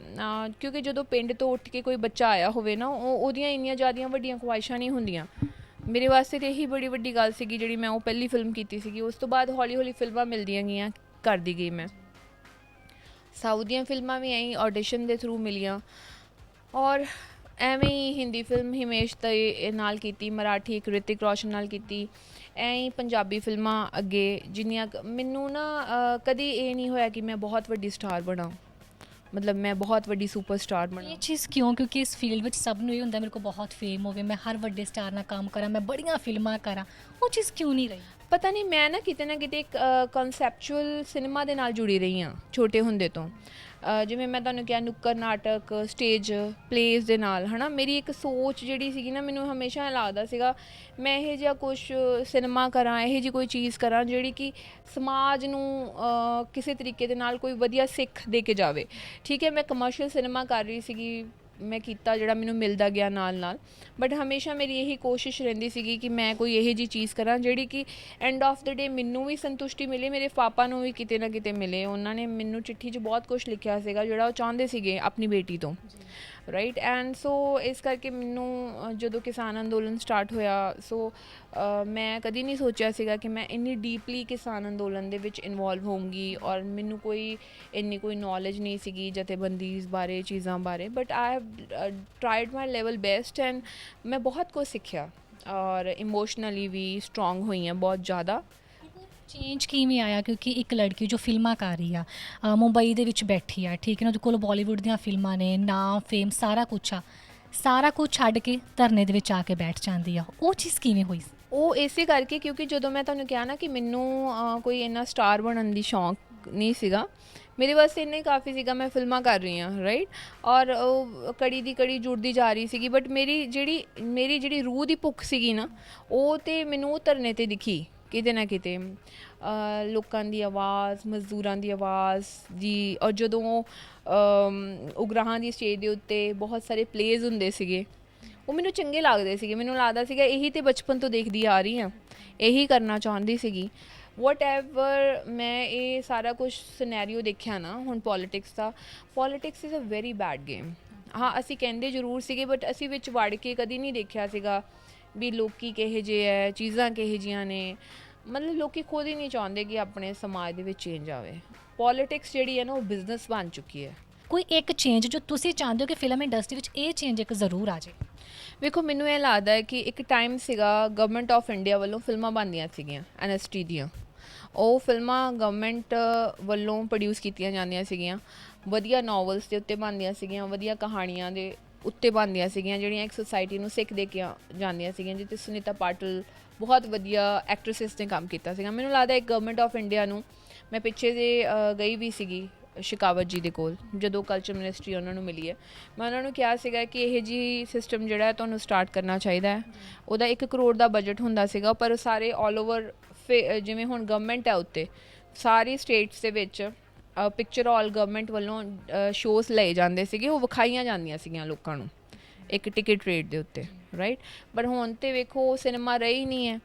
[SPEAKER 1] ਕਿਉਂਕਿ ਜਦੋਂ ਪਿੰਡ ਤੋਂ ਉੱਠ ਕੇ ਕੋਈ ਬੱਚਾ ਆਇਆ ਹੋਵੇ ਨਾ, ਉਹ, ਉਹਦੀਆਂ ਇੰਨੀਆਂ ਜ਼ਿਆਦੀਆਂ ਵੱਡੀਆਂ ਖੁਆਇਸ਼ਾਂ ਨਹੀਂ ਹੁੰਦੀਆਂ। ਮੇਰੇ ਵਾਸਤੇ ਤੇ ਇਹੀ ਬੜੀ ਵੱਡੀ ਗੱਲ ਸੀਗੀ ਜਿਹੜੀ ਮੈਂ ਉਹ ਪਹਿਲੀ ਫਿਲਮ ਕੀਤੀ ਸੀਗੀ। ਉਸ ਤੋਂ ਬਾਅਦ ਹੌਲੀ ਹੌਲੀ ਫਿਲਮਾਂ ਮਿਲਦੀਆਂ ਗਈਆਂ ਕਰਦੀ ਗਈ ਮੈਂ। ਸਾਊਥ ਦੀਆਂ ਫਿਲਮਾਂ ਵੀ ਐਂ ਆਡੀਸ਼ਨ ਦੇ ਥਰੂ ਮਿਲੀਆਂ। ਔਰ ਐਵੇਂ ਹੀ ਹਿੰਦੀ ਫਿਲਮ ਹਿਮੇਸ਼ ਦੇ ਨਾਲ ਕੀਤੀ ਮਰਾਠੀ ਇੱਕ ਰਿਤਿਕ ਰੋਸ਼ਨ ਨਾਲ ਕੀਤੀ। ਐਂ ਹੀ ਪੰਜਾਬੀ ਫਿਲਮਾਂ ਅੱਗੇ ਜਿੰਨੀਆਂ ਮੈਨੂੰ ਨਾ ਅ, ਕਦੀ ਇਹ ਨਹੀਂ ਹੋਇਆ ਕਿ ਮੈਂ ਬਹੁਤ ਵੱਡੀ ਸਟਾਰ ਬਣਾ। ਮਤਲਬ ਮੈਂ ਬਹੁਤ ਵੱਡੀ ਸੁਪਰਸਟਾਰ ਬਣਾ।
[SPEAKER 2] ਇਹ ਚੀਜ਼ ਕਿਉਂ? ਕਿਉਂਕਿ ਇਸ ਫੀਲਡ ਵਿੱਚ ਸਭ ਨੂੰ ਇਹ ਹੁੰਦਾ, ਮੇਰੇ ਕੋਲ ਬਹੁਤ ਫੇਮ ਹੋਵੇ, ਮੈਂ ਹਰ ਵੱਡੇ ਸਟਾਰ ਨਾਲ ਕੰਮ ਕਰਾਂ, ਮੈਂ ਬੜੀਆਂ ਫਿਲਮਾਂ ਕਰਾਂ। ਉਹ ਚੀਜ਼ ਕਿਉਂ ਨਹੀਂ ਰਹੀ?
[SPEAKER 1] ਪਤਾ ਨਹੀਂ, ਮੈਂ ਨਾ ਕਿਤੇ ਨਾ ਕਿਤੇ ਇੱਕ ਕਨਸੈਪਚੁਅਲ ਸਿਨੇਮਾ ਦੇ ਨਾਲ ਜੁੜੀ ਰਹੀ ਹਾਂ, ਛੋਟੇ ਹੁੰਦੇ ਤੋਂ। ਜਿਵੇਂ ਮੈਂ ਤੁਹਾਨੂੰ ਕਿਹਾ, ਨੁੱਕਰ ਨਾਟਕ ਸਟੇਜ ਪਲੇਸ ਦੇ ਨਾਲ, ਹਨਾ? ਮੇਰੀ ਇੱਕ ਸੋਚ ਜਿਹੜੀ ਸੀਗੀ ਨਾ, ਮੈਨੂੰ ਹਮੇਸ਼ਾ ਲੱਗਦਾ ਸੀਗਾ, ਮੈਂ ਇਹ ਜਿਹਾ ਕੁਝ ਸਿਨੇਮਾ ਕਰਾਂ, ਇਹ ਜਿਹੀ ਕੋਈ ਚੀਜ਼ ਕਰਾਂ, ਜਿਹੜੀ ਕਿ ਸਮਾਜ ਨੂੰ ਕਿਸੇ ਤਰੀਕੇ ਦੇ ਨਾਲ ਕੋਈ ਵਧੀਆ ਸਿੱਖ ਦੇ ਕੇ ਜਾਵੇ। ਠੀਕ ਹੈ, ਮੈਂ ਕਮਰਸ਼ੀਅਲ ਸਿਨੇਮਾ ਕਰ ਰਹੀ ਸੀਗੀ ਮੈਂ ਕੀਤਾ, ਜਿਹੜਾ ਮੈਨੂੰ ਮਿਲਦਾ ਗਿਆ ਨਾਲ ਨਾਲ। ਬਟ ਹਮੇਸ਼ਾ ਮੇਰੀ ਇਹੀ ਕੋਸ਼ਿਸ਼ ਰਹਿੰਦੀ ਸੀਗੀ ਕਿ ਮੈਂ ਕੋਈ ਇਹੋ ਜੀ ਚੀਜ਼ ਕਰਾਂ, ਜਿਹੜੀ ਕਿ ਐਂਡ ਆਫ ਦ ਡੇ ਮੈਨੂੰ ਵੀ ਸੰਤੁਸ਼ਟੀ ਮਿਲੇ, ਮੇਰੇ ਪਾਪਾ ਨੂੰ ਵੀ ਕਿਤੇ ਨਾ ਕਿਤੇ ਮਿਲੇ। ਉਹਨਾਂ ਨੇ ਮੈਨੂੰ ਚਿੱਠੀ 'ਚ ਬਹੁਤ ਕੁਝ ਲਿਖਿਆ ਸੀਗਾ, ਜਿਹੜਾ ਉਹ ਚਾਹੁੰਦੇ ਸੀਗੇ ਆਪਣੀ ਬੇਟੀ ਤੋਂ। ਰਾਈਟ ਐਂਡ ਸੋ ਇਸ ਕਰਕੇ ਮੈਨੂੰ ਜਦੋਂ ਕਿਸਾਨ ਅੰਦੋਲਨ ਸਟਾਰਟ ਹੋਇਆ ਸੋ ਮੈਂ ਕਦੀ ਨਹੀਂ ਸੋਚਿਆ ਸੀਗਾ ਕਿ ਮੈਂ ਇੰਨੀ ਡੀਪਲੀ ਕਿਸਾਨ ਅੰਦੋਲਨ ਦੇ ਵਿੱਚ ਇਨਵੋਲਵ ਹੋਊਂਗੀ ਔਰ ਮੈਨੂੰ ਕੋਈ ਇੰਨੀ ਕੋਈ ਨੌਲੇਜ ਨਹੀਂ ਸੀਗੀ ਜਥੇਬੰਦੀਜ਼ ਬਾਰੇ, ਚੀਜ਼ਾਂ ਬਾਰੇ। But I have tried my level best and ਮੈਂ ਬਹੁਤ ਕੁਝ ਸਿੱਖਿਆ ਔਰ ਇਮੋਸ਼ਨਲੀ ਵੀ ਸਟਰੋਂਗ ਹੋਈ ਹਾਂ ਬਹੁਤ ਜ਼ਿਆਦਾ।
[SPEAKER 2] ਚੇਂਜ ਕਿਵੇਂ ਆਇਆ? ਕਿਉਂਕਿ ਇੱਕ ਲੜਕੀ ਜੋ ਫਿਲਮਾਂ ਕਰ ਰਹੀ ਆ ਅ, ਮੁੰਬਈ ਦੇ ਵਿੱਚ ਬੈਠੀ ਆ ਠੀਕ ਹੈ ਨਾ? ਉਹਦੇ ਕੋਲ ਬਾਲੀਵੁੱਡ ਦੀਆਂ ਫਿਲਮਾਂ ਨੇ ਨਾਮ ਫੇਮ ਸਾਰਾ ਕੁਝ ਆ। ਸਾਰਾ ਕੁਝ ਛੱਡ ਕੇ ਧਰਨੇ ਦੇ ਵਿੱਚ ਆ ਕੇ ਬੈਠ ਜਾਂਦੀ ਆ। ਉਹ ਚੀਜ਼ ਕਿਵੇਂ ਹੋਈ?
[SPEAKER 1] ਸੀ ਉਹ ਇਸੇ ਕਰਕੇ ਕਿਉਂਕਿ ਜਦੋਂ ਮੈਂ ਤੁਹਾਨੂੰ ਕਿਹਾ ਨਾ ਕਿ ਮੈਨੂੰ ਅਹ, ਕੋਈ ਇੰਨਾ ਸਟਾਰ ਬਣਨ ਦੀ ਸ਼ੌਂਕ ਨਹੀਂ ਸੀਗਾ ਮੇਰੇ ਵਾਸਤੇ ਇੰਨਾ ਹੀ ਕਾਫੀ ਸੀਗਾ ਮੈਂ ਫਿਲਮਾਂ ਕਰ ਰਹੀ ਹਾਂ ਰਾਈਟ ਔਰ ਉਹ ਕੜੀ ਦੀ ਕੜੀ ਜੁੜਦੀ ਜਾ ਰਹੀ ਸੀਗੀ ਬਟ ਮੇਰੀ ਜਿਹੜੀ ਮੇਰੀ ਜਿਹੜੀ ਰੂਹ ਦੀ ਭੁੱਖ ਸੀਗੀ ਨਾ ਉਹ ਤੇ ਮੈਨੂੰ ਉਹ ਧਰਨੇ ਤੇ ਦਿਖੀ। ਕਿਤੇ ਨਾ ਕਿਤੇ ਲੋਕਾਂ ਦੀ ਆਵਾਜ਼, ਮਜ਼ਦੂਰਾਂ ਦੀ ਆਵਾਜ਼ ਦੀ, ਔਰ ਜਦੋਂ ਉਗਰਾਹਾਂ ਦੀ ਸਟੇਜ ਦੇ ਉੱਤੇ ਬਹੁਤ ਸਾਰੇ ਪਲੇਜ਼ ਹੁੰਦੇ ਸੀਗੇ, ਉਹ ਮੈਨੂੰ ਚੰਗੇ ਲੱਗਦੇ ਸੀਗੇ। ਮੈਨੂੰ ਲੱਗਦਾ ਸੀਗਾ ਇਹੀ ਤੇ ਬਚਪਨ ਤੋਂ ਦੇਖਦੀ ਆ ਰਹੀ ਹਾਂ, ਇਹੀ ਕਰਨਾ ਚਾਹੁੰਦੀ ਸੀਗੀ। ਵਟਐਵਰ ਮੈਂ ਇਹ ਸਾਰਾ ਕੁਝ ਸਿਨੈਰੀਓ ਦੇਖਿਆ ਨਾ, ਹੁਣ politics the politics is a very bad game ਹਾਂ, ਅਸੀਂ ਕਹਿੰਦੇ ਜ਼ਰੂਰ ਸੀਗੇ ਬਟ ਅਸੀਂ ਵਿੱਚ ਵੜ ਕੇ ਕਦੀ ਨਹੀਂ ਦੇਖਿਆ ਸੀਗਾ ਵੀ ਲੋਕੀ ਕਿਹੇ ਜਿਹੇ ਐ ਚੀਜ਼ਾਂ ਕਿਹੇ ਜੀਆਂ ਨੇ। ਮਤਲਬ ਲੋਕੀ ਖੁਦ ਹੀ ਨਹੀਂ ਚਾਹੁੰਦੇ ਕਿ ਆਪਣੇ ਸਮਾਜ ਦੇ ਵਿੱਚ ਚੇਂਜ ਆਵੇ। ਪੋਲਿਟਿਕਸ ਜਿਹੜੀ ਹੈ ਨਾ ਉਹ ਬਿਜ਼ਨਸ ਬਣ ਚੁੱਕੀ ਹੈ
[SPEAKER 2] ਕੋਈ ਇੱਕ ਚੇਂਜ ਜੋ ਤੁਸੀਂ ਚਾਹੁੰਦੇ ਹੋ ਕਿ ਫਿਲਮ ਇੰਡਸਟਰੀ ਵਿੱਚ ਇਹ ਚੇਂਜ ਇੱਕ ਜ਼ਰੂਰ ਆ ਜਾਏ?
[SPEAKER 1] ਵੇਖੋ ਮੈਨੂੰ ਇਹ ਲੱਗਦਾ ਹੈ ਕਿ ਇੱਕ ਟਾਈਮ ਸੀਗਾ ਗਵਰਨਮੈਂਟ ਆਫ ਇੰਡੀਆ ਵੱਲੋਂ ਫਿਲਮਾਂ ਬਣਦੀਆਂ ਸੀਗੀਆਂ ਐਨਐਸਟੀ ਦੀਆਂ। ਉਹ ਫਿਲਮਾਂ ਗਵਰਨਮੈਂਟ ਵੱਲੋਂ ਪ੍ਰੋਡਿਊਸ ਕੀਤੀਆਂ ਜਾਂਦੀਆਂ ਸੀਗੀਆਂ। ਵਧੀਆ ਨੋਵਲਸ ਦੇ ਉੱਤੇ ਬਣਦੀਆਂ ਸੀਗੀਆਂ ਵਧੀਆ ਕਹਾਣੀਆਂ ਦੇ ਉੱਤੇ ਬਣਦੀਆਂ ਸੀਗੀਆਂ, ਜਿਹੜੀਆਂ ਇੱਕ ਸੁਸਾਇਟੀ ਨੂੰ ਸਿੱਖ ਦੇ ਕੇ ਆ- ਜਾਂਦੀਆਂ ਸੀਗੀਆਂ ਜਿੱਤੇ ਸੁਨੀਤਾ ਪਾਟਲ ਬਹੁਤ ਵਧੀਆ ਐਕਟ੍ਰੈਸਸ ਨੇ ਕੰਮ ਕੀਤਾ ਸੀਗਾ। ਮੈਨੂੰ ਲੱਗਦਾ ਇੱਕ ਗਵਰਨਮੈਂਟ ਆਫ ਇੰਡੀਆ ਨੂੰ ਮੈਂ ਪਿੱਛੇ ਜੇ ਗਈ ਵੀ ਸੀਗੀ ਸ਼ਿਕਾਵਤ ਜੀ ਦੇ ਕੋਲ, ਜਦੋਂ ਕਲਚਰ ਮਿਨਿਸਟਰੀ ਉਹਨਾਂ ਨੂੰ ਮਿਲੀ ਹੈ। ਮੈਂ ਉਹਨਾਂ ਨੂੰ ਕਿਹਾ ਸੀਗਾ ਕਿ ਇਹ ਜੀ ਸਿਸਟਮ ਜਿਹੜਾ ਹੈ ਤੁਹਾਨੂੰ ਸਟਾਰਟ ਕਰਨਾ ਚਾਹੀਦਾ ਹੈ। ਉਹਦਾ 1 ਕਰੋੜ ਦਾ ਬਜਟ ਹੁੰਦਾ ਸੀਗਾ, ਪਰ ਸਾਰੇ 올 ਓਵਰ ਜਿਵੇਂ ਹੁਣ ਗਵਰਨਮੈਂਟ ਹੈ ਉੱਤੇ, ਸਾਰੀ ਸਟੇਟਸ ਦੇ ਵਿੱਚ ਪਿਕਚਰ ਆਲ ਗਵਰਨਮੈਂਟ ਵੱਲੋਂ ਸ਼ੋਜ਼ ਲਏ ਜਾਂਦੇ ਸੀਗੇ, ਉਹ ਵਿਖਾਈਆਂ ਜਾਂਦੀਆਂ ਸੀਗੀਆਂ ਲੋਕਾਂ ਨੂੰ, ਇੱਕ ਟਿਕਟ ਰੇਟ ਦੇ ਉੱਤੇ ਰਾਈਟ ਪਰ ਹੁਣ ਤੇ ਵੇਖੋ ਸਿਨੇਮਾ ਰਹੀ ਨਹੀਂ ਹੈ।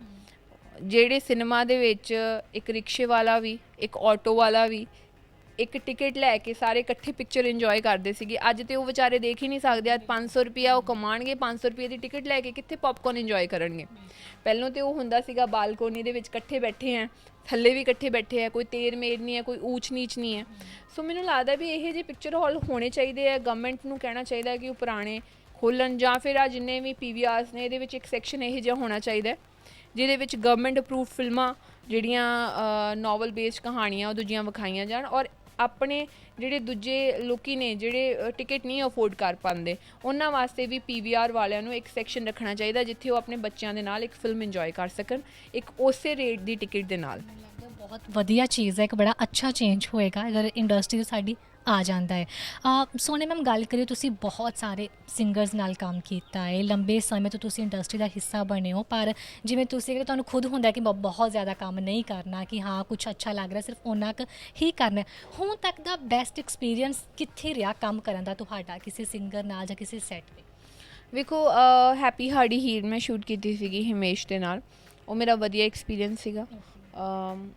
[SPEAKER 1] ਜਿਹੜੇ ਸਿਨੇਮਾ ਦੇ ਵਿੱਚ ਇੱਕ ਰਿਕਸ਼ੇ ਵਾਲਾ ਵੀ, ਇੱਕ ਆਟੋ ਵਾਲਾ ਵੀ ਇੱਕ ਟਿਕਟ ਲੈ ਕੇ ਸਾਰੇ ਇਕੱਠੇ ਪਿਕਚਰ ਇੰਜੋਏ ਕਰਦੇ ਸੀਗੇ। ਅੱਜ ਤੇ ਉਹ ਵਿਚਾਰੇ ਦੇਖ ਹੀ ਨਹੀਂ ਸਕਦੇ, ਅੱਜ 500 ਰੁਪਿਆ ਉਹ ਕਮਾਣਗੇ 500 ਰੁਪਏ ਦੀ ਟਿਕਟ ਲੈ ਕੇ ਕਿੱਥੇ ਪੌਪਕਾਰਨ ਇੰਜੋਏ ਕਰਨਗੇ? ਪਹਿਲਾਂ ਤੇ ਉਹ ਹੁੰਦਾ ਸੀਗਾ ਬਾਲਕੋਨੀ ਦੇ ਵਿੱਚ ਇਕੱਠੇ ਬੈਠੇ ਆ, ਥੱਲੇ ਵੀ ਇਕੱਠੇ ਬੈਠੇ ਆ, ਕੋਈ ਤੇਰ ਮੇਰ ਨਹੀਂ ਹੈ ਕੋਈ ਊਚ ਨੀਚ ਨਹੀਂ ਹੈ ਸੋ ਮੈਨੂੰ ਲੱਗਦਾ ਵੀ ਇਹ ਜੇ ਪਿਕਚਰ ਹਾਲ ਹੋਣੇ ਚਾਹੀਦੇ ਆ ਗਵਰਨਮੈਂਟ ਨੂੰ ਕਹਿਣਾ ਚਾਹੀਦਾ ਕਿ ਉਹ ਪੁਰਾਣੇ ਖੋਲਣ ਜਾਂ ਫਿਰ ਆ ਜਿੰਨੇ ਵੀ ਪੀਵੀਆਰਸ ਨੇ, ਇਹਦੇ ਵਿੱਚ ਇੱਕ ਸੈਕਸ਼ਨ ਇਹ ਜਿਹਾ ਹੋਣਾ ਚਾਹੀਦਾ ਜਿਹਦੇ ਵਿੱਚ ਗਵਰਨਮੈਂਟ ਅਪਰੂਵਡ ਫਿਲਮਾਂ ਜਿਹੜੀਆਂ ਨੋਵਲ ਬੇਸਡ ਕਹਾਣੀਆਂ ਉਹ ਦੂਜੀਆਂ ਵਿਖਾਈਆਂ ਜਾਣ ਔਰ ਆਪਣੇ ਜਿਹੜੇ ਦੂਜੇ ਲੋਕੀ ਨੇ ਜਿਹੜੇ ਟਿਕਟ ਨਹੀਂ ਅਫੋਰਡ ਕਰ ਪਾਉਂਦੇ, ਉਹਨਾਂ ਵਾਸਤੇ ਵੀ ਪੀਵੀਆਰ ਵਾਲਿਆਂ ਨੂੰ ਇੱਕ ਸੈਕਸ਼ਨ ਰੱਖਣਾ ਚਾਹੀਦਾ ਜਿੱਥੇ ਉਹ ਆਪਣੇ ਬੱਚਿਆਂ ਦੇ ਨਾਲ ਇੱਕ ਫਿਲਮ ਇੰਜੋਏ ਕਰ ਸਕਣ, ਇੱਕ ਉਸੇ ਰੇਟ ਦੀ ਟਿਕਟ ਦੇ ਨਾਲ।
[SPEAKER 2] ਬਹੁਤ ਵਧੀਆ ਚੀਜ਼ ਹੈ, ਇੱਕ ਬੜਾ ਅੱਛਾ ਚੇਂਜ ਹੋਏਗਾ, ਅਗਰ ਇੰਡਸਟਰੀ ਸਾਡੀ ਆ ਜਾਂਦਾ ਹੈ। ਅ, ਸੋਨੇ ਮੈਮ ਗੱਲ ਕਰੀਏ ਤੁਸੀਂ ਬਹੁਤ ਸਾਰੇ ਸਿੰਗਰਸ ਨਾਲ ਕੰਮ ਕੀਤਾ ਹੈ। ਲੰਬੇ ਸਮੇਂ ਤੋਂ ਤੁਸੀਂ ਇੰਡਸਟਰੀ ਦਾ ਹਿੱਸਾ ਬਣੇ ਹੋ ਪਰ ਜਿਵੇਂ ਤੁਸੀਂ ਕਿ ਤੁਹਾਨੂੰ ਖੁਦ ਹੁੰਦਾ ਕਿ ਬ- ਬਹੁਤ ਜ਼ਿਆਦਾ ਕੰਮ ਨਹੀਂ ਕਰਨਾ ਕਿ ਹਾਂ ਕੁਝ ਅੱਛਾ ਲੱਗ ਰਿਹਾ ਸਿਰਫ ਉਹਨਾਂ ਕੁ ਹੀ ਕਰਨਾ ਹੈ। ਹੁਣ ਤੱਕ ਦਾ ਬੈਸਟ ਐਕਸਪੀਰੀਅੰਸ ਕਿੱਥੇ ਰਿਹਾ ਕੰਮ ਕਰਨ ਦਾ ਤੁਹਾਡਾ ਕਿਸੇ ਸਿੰਗਰ ਨਾਲ ਜਾਂ ਕਿਸੇ ਸੈੱਟ ਤੇ?
[SPEAKER 1] ਵੇਖੋ ਹੈਪੀ ਹਾਰਡੀ ਹੀਰ ਮੈਂ ਸ਼ੂਟ ਕੀਤੀ ਸੀਗੀ ਹਿਮੇਸ਼ ਦੇ ਨਾਲ। ਉਹ ਮੇਰਾ ਵਧੀਆ ਐਕਸਪੀਰੀਅੰਸ ਸੀਗਾ। ਅਮ,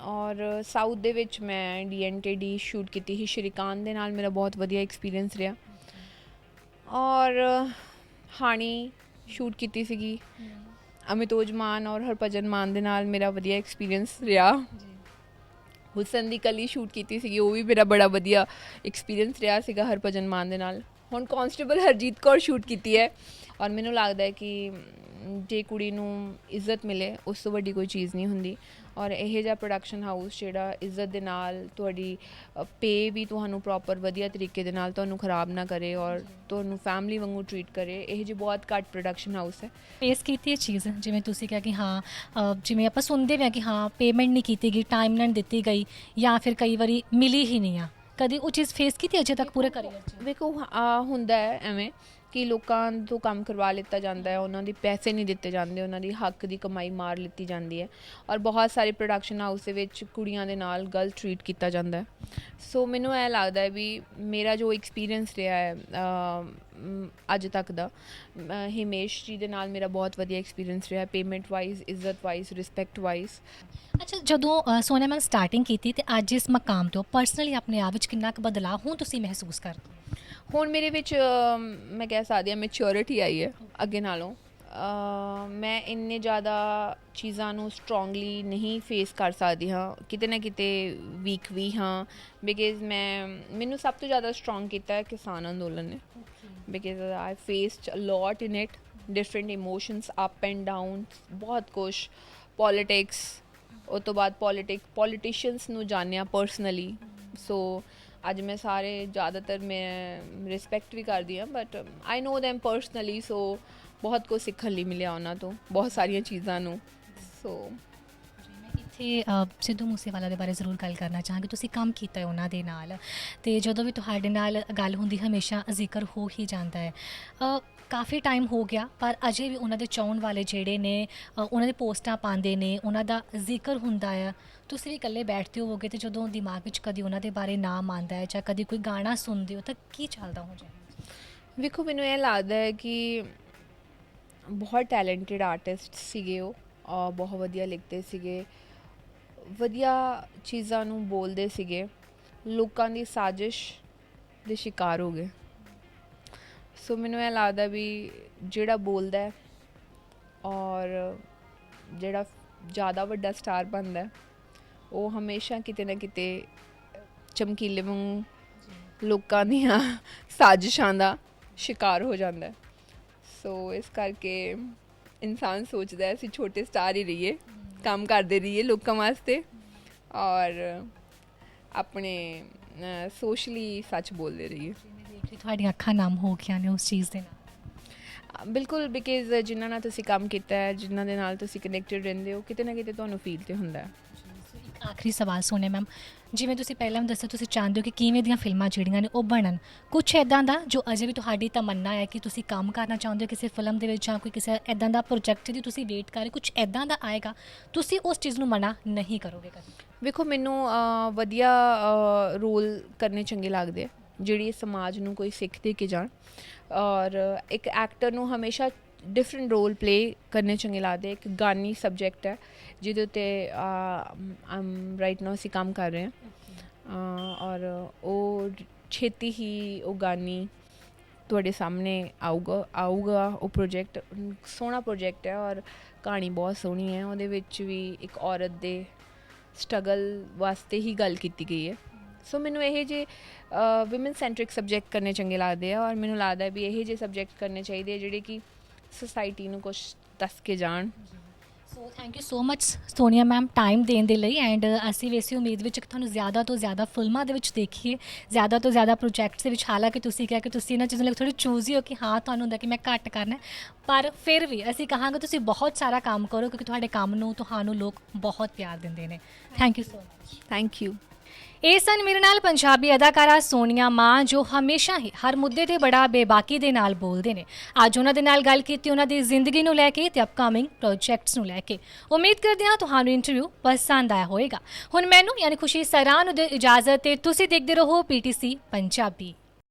[SPEAKER 1] ਔਰ ਸਾਊਥ ਦੇ ਵਿੱਚ ਮੈਂ ਡੀਐਨਟੀਡੀ ਸ਼ੂਟ ਕੀਤੀ ਸੀ, ਸ਼੍ਰੀਕਾਂਤ ਦੇ ਨਾਲ ਮੇਰਾ ਬਹੁਤ ਵਧੀਆ ਐਕਸਪੀਰੀਅੰਸ ਰਿਹਾ। ਔਰ ਹਾਣੀ ਸ਼ੂਟ ਕੀਤੀ ਸੀਗੀ। ਅਮਿਤੋਜ ਮਾਨ ਔਰ ਹਰਭਜਨ ਮਾਨ ਦੇ ਨਾਲ ਮੇਰਾ ਵਧੀਆ ਐਕਸਪੀਰੀਅੰਸ ਰਿਹਾ। ਹੁਸਨ ਦੀ ਕਲੀ ਸ਼ੂਟ ਕੀਤੀ ਸੀਗੀ, ਉਹ ਵੀ ਮੇਰਾ ਬੜਾ ਵਧੀਆ ਐਕਸਪੀਰੀਅੰਸ ਰਿਹਾ ਸੀਗਾ ਹਰਭਜਨ ਮਾਨ ਦੇ ਨਾਲ। ਹੁਣ ਕਾਂਸਟੇਬਲ ਹਰਜੀਤ ਕੌਰ ਸ਼ੂਟ ਕੀਤੀ ਹੈ ਔਰ ਮੈਨੂੰ ਲੱਗਦਾ ਹੈ ਕਿ ਜੇ ਕੁੜੀ ਨੂੰ ਇੱਜ਼ਤ ਮਿਲੇ, ਉਸ ਤੋਂ ਵੱਡੀ ਕੋਈ ਚੀਜ਼ ਨਹੀਂ ਹੁੰਦੀ। ਔਰ ਇਹ ਜਿਹਾ ਪ੍ਰੋਡਕਸ਼ਨ ਹਾਊਸ ਜਿਹੜਾ ਇੱਜ਼ਤ ਦੇ ਨਾਲ ਤੁਹਾਡੀ ਪੇ ਵੀ ਤੁਹਾਨੂੰ ਪ੍ਰੋਪਰ ਵਧੀਆ ਤਰੀਕੇ ਦੇ ਨਾਲ ਤੁਹਾਨੂੰ ਖਰਾਬ ਨਾ ਕਰੇ ਔਰ ਤੁਹਾਨੂੰ ਫੈਮਿਲੀ ਵਾਂਗੂ ਟਰੀਟ ਕਰੇ, ਇਹ ਜੀ ਬਹੁਤ ਘੱਟ ਪ੍ਰੋਡਕਸ਼ਨ ਹਾਊਸ ਹੈ।
[SPEAKER 2] ਫੇਸ ਕੀਤੀ ਇਹ ਚੀਜ਼, ਜਿਵੇਂ ਤੁਸੀਂ ਕਿਹਾ ਕਿ ਹਾਂ ਜਿਵੇਂ ਆਪਾਂ ਸੁਣਦੇ ਵੀ ਹਾਂ ਕਿ ਹਾਂ ਪੇਮੈਂਟ ਨਹੀਂ ਕੀਤੀ ਗਈ ਟਾਈਮ ਨਾਲ ਦਿੱਤੀ ਗਈ ਜਾਂ ਫਿਰ ਕਈ ਵਾਰੀ ਮਿਲੀ ਹੀ ਨਹੀਂ ਆ। ਕਦੀ ਉਹ ਚੀਜ਼ ਫੇਸ ਕੀਤੀ ਅਜੇ ਤੱਕ ਪੂਰੇ ਕਰੀਅਰ 'ਚ
[SPEAKER 1] ਵੇਖੋ ਆਹ ਹੁੰਦਾ ਹੈ, ਐਵੇਂ। ਕਿ ਲੋਕਾਂ ਤੋਂ ਕੰਮ ਕਰਵਾ ਲਿੱਤਾ ਜਾਂਦਾ ਹੈ ਉਹਨਾਂ ਦੀ ਪੈਸੇ ਨਹੀਂ ਦਿੱਤੇ ਜਾਂਦੇ ਉਹਨਾਂ ਦੀ ਹੱਕ ਦੀ ਕਮਾਈ ਮਾਰ ਲਿੱਤੀ ਜਾਂਦੀ ਹੈ ਔਰ ਬਹੁਤ ਸਾਰੇ ਪ੍ਰੋਡਕਸ਼ਨ ਹਾਊਸ ਦੇ ਵਿੱਚ ਕੁੜੀਆਂ ਦੇ ਨਾਲ ਗਲਤ ਟਰੀਟ ਕੀਤਾ ਜਾਂਦਾ ਹੈ। ਸੋ ਮੈਨੂੰ ਇਹ ਲੱਗਦਾ ਹੈ ਵੀ ਮੇਰਾ ਜੋ ਐਕਸਪੀਰੀਅੰਸ ਰਿਹਾ ਹੈ ਅੱਜ ਤੱਕ ਦਾ ਹਿਮੇਸ਼ ਜੀ ਦੇ ਨਾਲ ਮੇਰਾ ਬਹੁਤ ਵਧੀਆ ਐਕਸਪੀਰੀਅੰਸ ਰਿਹਾ ਪੇਮੈਂਟ ਵਾਈਜ਼ ਇੱਜ਼ਤ ਵਾਈਜ਼ ਰਿਸਪੈਕਟ ਵਾਈਜ਼
[SPEAKER 2] ਅੱਛਾ ਜਦੋਂ ਅ, ਸੋਨੀਆ ਮੈਮ ਸਟਾਰਟਿੰਗ ਕੀਤੀ ਤੇ ਅੱਜ ਇਸ ਮਕਾਮ ਤੋਂ ਪਰਸਨਲੀ ਆਪਣੇ ਆਪ ਵਿੱਚ ਕਿੰਨਾ ਕੁ ਬਦਲਾਅ ਹੁਣ ਤੁਸੀਂ ਮਹਿਸੂਸ ਕਰਦੇ? ਹੋ
[SPEAKER 1] ਹੁਣ ਮੇਰੇ ਵਿੱਚ ਅਮ, ਮੈਂ ਕਹਿ ਸਕਦੀ ਹਾਂ ਮੈਚਿਓਰਿਟੀ ਆਈ ਹੈ ਅੱਗੇ ਨਾਲੋਂ। ਅ, ਮੈਂ ਇੰਨੇ ਜ਼ਿਆਦਾ ਚੀਜ਼ਾਂ ਨੂੰ ਸਟਰੋਂਗਲੀ ਨਹੀਂ ਫੇਸ ਕਰ ਸਕਦੀ ਹਾਂ। ਕਿਤੇ ਨਾ ਕਿਤੇ ਵੀਕ ਵੀ ਹਾਂ। ਬਿਕਾਜ਼ ਮੈਂ ਮੈਨੂੰ ਸਭ ਤੋਂ ਜ਼ਿਆਦਾ ਸਟਰੋਂਗ ਕੀਤਾ ਹੈ ਕਿਸਾਨ ਅੰਦੋਲਨ ਨੇ। Because I faced a lot in it different emotions up and down ਬਹੁਤ ਕੁਛ। ਪੋਲਿਟਿਕਸ ਉਹ ਤੋਂ ਬਾਅਦ ਪੋਲਿਟਿਕ ਪੋਲੀਟੀਸ਼ੀਅਨਸ ਨੂੰ ਜਾਣਿਆ ਪਰਸਨਲੀ ਸੋ ਅੱਜ ਮੈਂ ਸਾਰੇ ਜ਼ਿਆਦਾਤਰ ਮੈਂ ਰਿਸਪੈਕਟ ਵੀ ਕਰਦੀ ਹਾਂ but I know them personally so ਬਹੁਤ ਕੁਝ ਸਿੱਖਣ ਲਈ ਮਿਲਿਆ ਉਹਨਾਂ ਤੋਂ, ਬਹੁਤ ਸਾਰੀਆਂ ਚੀਜ਼ਾਂ ਨੂੰ ਸੋ
[SPEAKER 2] ਮੈਂ ਇੱਥੇ ਸਿੱਧੂ ਮੂਸੇਵਾਲਾ ਦੇ ਬਾਰੇ ਜ਼ਰੂਰ ਗੱਲ ਕਰਨਾ ਚਾਹਾਂਗੀ। ਤੁਸੀਂ ਕੰਮ ਕੀਤਾ ਹੈ ਉਹਨਾਂ ਦੇ ਨਾਲ, ਤੇ ਜਦੋਂ ਵੀ ਤੁਹਾਡੇ ਨਾਲ ਗੱਲ ਹੁੰਦੀ, ਹਮੇਸ਼ਾ ਜ਼ਿਕਰ ਹੋ ਹੀ ਜਾਂਦਾ ਹੈ। ਕਾਫੀ ਟਾਈਮ ਹੋ ਗਿਆ ਪਰ ਅਜੇ ਵੀ ਉਹਨਾਂ ਦੇ ਚਾਹਣ ਵਾਲੇ ਜਿਹੜੇ ਨੇ ਅ, ਉਹਨਾਂ ਦੇ ਪੋਸਟਾਂ ਪਾਉਂਦੇ ਨੇ ਉਹਨਾਂ ਦਾ ਜ਼ਿਕਰ ਹੁੰਦਾ ਆ। ਤੁਸੀਂ ਵੀ ਇਕੱਲੇ ਬੈਠਦੇ ਹੋਵੋਗੇ ਤੇ ਜਦੋਂ ਦਿਮਾਗ ਵਿੱਚ ਕਦੀ ਉਹਨਾਂ ਦੇ ਬਾਰੇ ਨਾਮ ਆਉਂਦਾ ਹੈ ਜਾਂ ਕਦੀ ਕੋਈ ਗਾਣਾ ਸੁਣਦੇ ਹੋ ਤਾਂ ਕੀ ਚੱਲਦਾ ਹੋ ਜਾਂਦਾ
[SPEAKER 1] ਵੇਖੋ ਮੈਨੂੰ ਇਹ ਲੱਗਦਾ ਹੈ ਕਿ ਬਹੁਤ ਟੈਲੈਂਟਡ ਆਰਟਿਸਟ ਸੀਗੇ ਉਹ ਔਰ ਬਹੁਤ ਵਧੀਆ ਲਿਖਦੇ ਸੀਗੇ ਵਧੀਆ ਚੀਜ਼ਾਂ ਨੂੰ ਬੋਲਦੇ ਸੀਗੇ ਲੋਕਾਂ ਦੀ ਸਾਜ਼ਿਸ਼ ਦੇ ਸ਼ਿਕਾਰ ਹੋ ਗਏ। ਸੋ ਮੈਨੂੰ ਇਹ ਲੱਗਦਾ ਵੀ ਜਿਹੜਾ ਬੋਲਦਾ ਹੈ ਔਰ ਜਿਹੜਾ ਜ਼ਿਆਦਾ ਵੱਡਾ ਸਟਾਰ ਬਣਦਾ ਹੈ, ਉਹ ਹਮੇਸ਼ਾ ਕਿਤੇ ਨਾ ਕਿਤੇ ਚਮਕੀਲੇ ਵਾਂਗੂ ਲੋਕਾਂ ਦੀਆਂ ਸਾਜ਼ਿਸ਼ਾਂ ਦਾ ਸ਼ਿਕਾਰ ਹੋ ਜਾਂਦਾ ਹੈ। ਸੋ ਇਸ ਕਰਕੇ ਇਨਸਾਨ ਸੋਚਦਾ ਹੈ ਅਸੀਂ ਛੋਟੇ ਸਟਾਰ ਹੀ ਰਹੀਏ ਕੰਮ ਕਰਦੇ ਰਹੀਏ ਲੋਕਾਂ ਵਾਸਤੇ ਔਰ ਆਪਣੇ ਸੋਸ਼ਲੀ ਸੱਚ ਬੋਲਦੇ ਰਹੀਏ।
[SPEAKER 2] ਰਹੀ ਤੁਹਾਡੀਆਂ ਅੱਖਾਂ ਨਮ ਹੋ ਗਈਆਂ ਨੇ ਉਸ ਚੀਜ਼ ਦੇ ਨਾਲ?
[SPEAKER 1] ਬਿਲਕੁਲ ਬਿਕਾਜ਼ ਜਿਨ੍ਹਾਂ ਨਾਲ ਤੁਸੀਂ ਕੰਮ ਕੀਤਾ ਹੈ ਜਿਨ੍ਹਾਂ ਦੇ ਨਾਲ ਤੁਸੀਂ ਕਨੈਕਟਡ ਰਹਿੰਦੇ ਹੋ ਕਿਤੇ ਨਾ ਕਿਤੇ ਤੁਹਾਨੂੰ ਫੀਲ ਤੇ ਹੁੰਦਾ ਹੈ।
[SPEAKER 2] ਇੱਕ ਆਖਰੀ ਸਵਾਲ ਸੋਨੇ ਮੈਮ ਜਿਵੇਂ ਤੁਸੀਂ ਪਹਿਲਾਂ ਵੀ ਦੱਸਿਆ ਤੁਸੀਂ ਚਾਹੁੰਦੇ ਹੋ ਕਿ ਕਿਵੇਂ ਦੀਆਂ ਫਿਲਮਾਂ ਜਿਹੜੀਆਂ ਨੇ ਉਹ ਬਣਨ? ਕੁਝ ਐਦਾਂ ਦਾ ਜੋ ਅਜੇ ਵੀ ਤੁਹਾਡੀ ਤਮੰਨਾ ਹੈ ਕਿ ਤੁਸੀਂ ਕੰਮ ਕਰਨਾ ਚਾਹੁੰਦੇ ਹੋ ਕਿਸੇ ਫਿਲਮ ਦੇ ਵਿੱਚ ਜਾਂ ਕੋਈ ਕਿਸੇ ਐਦਾਂ ਦਾ ਪ੍ਰੋਜੈਕਟ ਦੀ ਤੁਸੀਂ ਵੇਟ ਕਰ ਰਹੇ ਕੁਝ ਐਦਾਂ ਦਾ ਆਏਗਾ ਤੁਸੀਂ ਉਸ ਚੀਜ਼ ਨੂੰ ਮਨਾ ਨਹੀਂ ਕਰੋਗੇ ਕਦੇ?
[SPEAKER 1] ਵੇਖੋ ਮੈਨੂੰ ਵਧੀਆ ਰੋਲ ਕਰਨੇ ਚੰਗੇ ਲੱਗਦੇ ਆ। ਜਿਹੜੀ ਸਮਾਜ ਨੂੰ ਕੋਈ ਸਿੱਖ ਦੇ ਕੇ ਜਾਣ। ਔਰ ਇੱਕ ਐਕਟਰ ਨੂੰ ਹਮੇਸ਼ਾ ਡਿਫਰੈਂਟ ਰੋਲ ਪਲੇ ਕਰਨੇ ਚੰਗੇ ਲੱਗਦੇ ਇੱਕ ਗਾਨੀ ਸਬਜੈਕਟ ਹੈ, ਜਿਹਦੇ ਉੱਤੇ ਅਮ ਰਾਈਟ ਨਾਓ ਅਸੀਂ ਕੰਮ ਕਰ ਰਹੇ ਹਾਂ। ਔਰ ਉਹ ਛੇਤੀ ਹੀ ਉਹ ਗਾਨੀ ਤੁਹਾਡੇ ਸਾਹਮਣੇ ਆਊਗਾ ਆਊਗਾ ਉਹ ਪ੍ਰੋਜੈਕਟ ਸੋਹਣਾ ਪ੍ਰੋਜੈਕਟ ਹੈ ਔਰ ਕਹਾਣੀ ਬਹੁਤ ਸੋਹਣੀ ਹੈ। ਉਹਦੇ ਵਿੱਚ ਵੀ ਇੱਕ ਔਰਤ ਦੇ ਸਟਰਗਲ ਵਾਸਤੇ ਹੀ ਗੱਲ ਕੀਤੀ ਗਈ ਹੈ। ਸੋ ਮੈਨੂੰ ਇਹ ਜੇ ਔਮਨ ਸੈਂਟਰਿਕ ਸਬਜੈਕਟ ਕਰਨੇ ਚੰਗੇ ਲੱਗਦੇ ਆ ਔਰ ਮੈਨੂੰ ਲੱਗਦਾ ਵੀ ਇਹ ਜੇ ਸਬਜੈਕਟ ਕਰਨੇ ਚਾਹੀਦੇ ਆ ਜਿਹੜੇ ਕਿ ਸੋਸਾਇਟੀ ਨੂੰ ਕੁਝ ਦੱਸ ਕੇ ਜਾਣ।
[SPEAKER 2] So thank you so much Sonia ma'am time ਦੇਣ ਦੇ ਲਈ ਐਂਡ ਅਸੀਂ ਵੀ ਇਸੇ ਉਮੀਦ ਵਿੱਚ ਕਿ ਤੁਹਾਨੂੰ ਜ਼ਿਆਦਾ ਤੋਂ ਜ਼ਿਆਦਾ ਫਿਲਮਾਂ ਦੇ ਵਿੱਚ ਦੇਖੀਏ ਜ਼ਿਆਦਾ ਤੋਂ ਜ਼ਿਆਦਾ ਪ੍ਰੋਜੈਕਟਸ ਦੇ ਵਿੱਚ ਹਾਲਾਂਕਿ ਤੁਸੀਂ ਕਿਹਾ ਕਿ ਤੁਸੀਂ ਇਹਨਾਂ ਚੀਜ਼ਾਂ ਲਈ ਥੋੜੀ ਚੂਜ਼ੀ ਹੋ ਕਿ ਹਾਂ ਤੁਹਾਨੂੰ ਹੁੰਦਾ ਕਿ ਮੈਂ ਘੱਟ ਕਰਨਾ ਪਰ ਫਿਰ ਵੀ ਅਸੀਂ ਕਹਾਂਗੇ ਤੁਸੀਂ ਬਹੁਤ ਸਾਰਾ ਕੰਮ ਕਰੋ ਕਿਉਂਕਿ ਤੁਹਾਡੇ ਕੰਮ ਨੂੰ ਤੁਹਾਨੂੰ ਲੋਕ ਬਹੁਤ ਪਿਆਰ ਦਿੰਦੇ ਨੇ। Thank you so much
[SPEAKER 1] thank you
[SPEAKER 2] ਇਹ ਸਨ ਮੇਰੇ ਨਾਲ ਪੰਜਾਬੀ ਅਦਾਕਾਰਾ ਸੋਨੀਆ ਮਾਂ, ਜੋ ਹਮੇਸ਼ਾ ਹੀ ਹਰ ਮੁੱਦੇ ਤੇ ਬੜਾ ਬੇਬਾਕੀ ਦੇ ਨਾਲ ਬੋਲਦੇ ਨੇ। ਅੱਜ ਉਹਨਾਂ ਦੇ ਨਾਲ ਗੱਲ ਕੀਤੀ, ਉਹਨਾਂ ਦੀ ਜ਼ਿੰਦਗੀ ਨੂੰ ਲੈ ਕੇ ਤੇ ਅਪਕਮਿੰਗ ਪ੍ਰੋਜੈਕਟਸ ਨੂੰ ਲੈ ਕੇ। ਉਮੀਦ ਕਰਦੇ ਹਾਂ ਤੁਹਾਨੂੰ ਇੰਟਰਵਿਊ ਪਸੰਦ ਆਇਆ ਹੋਵੇਗਾ। ਹੁਣ ਮੈਨੂੰ, ਯਾਨੀ ਖੁਸ਼ੀ ਸਰਾਂ ਨੂੰ ਦੇ ਇਜਾਜ਼ਤ ਤੇ ਤੁਸੀਂ ਦੇਖਦੇ ਰਹੋ ਪੀਟੀਸੀ ਪੰਜਾਬੀ।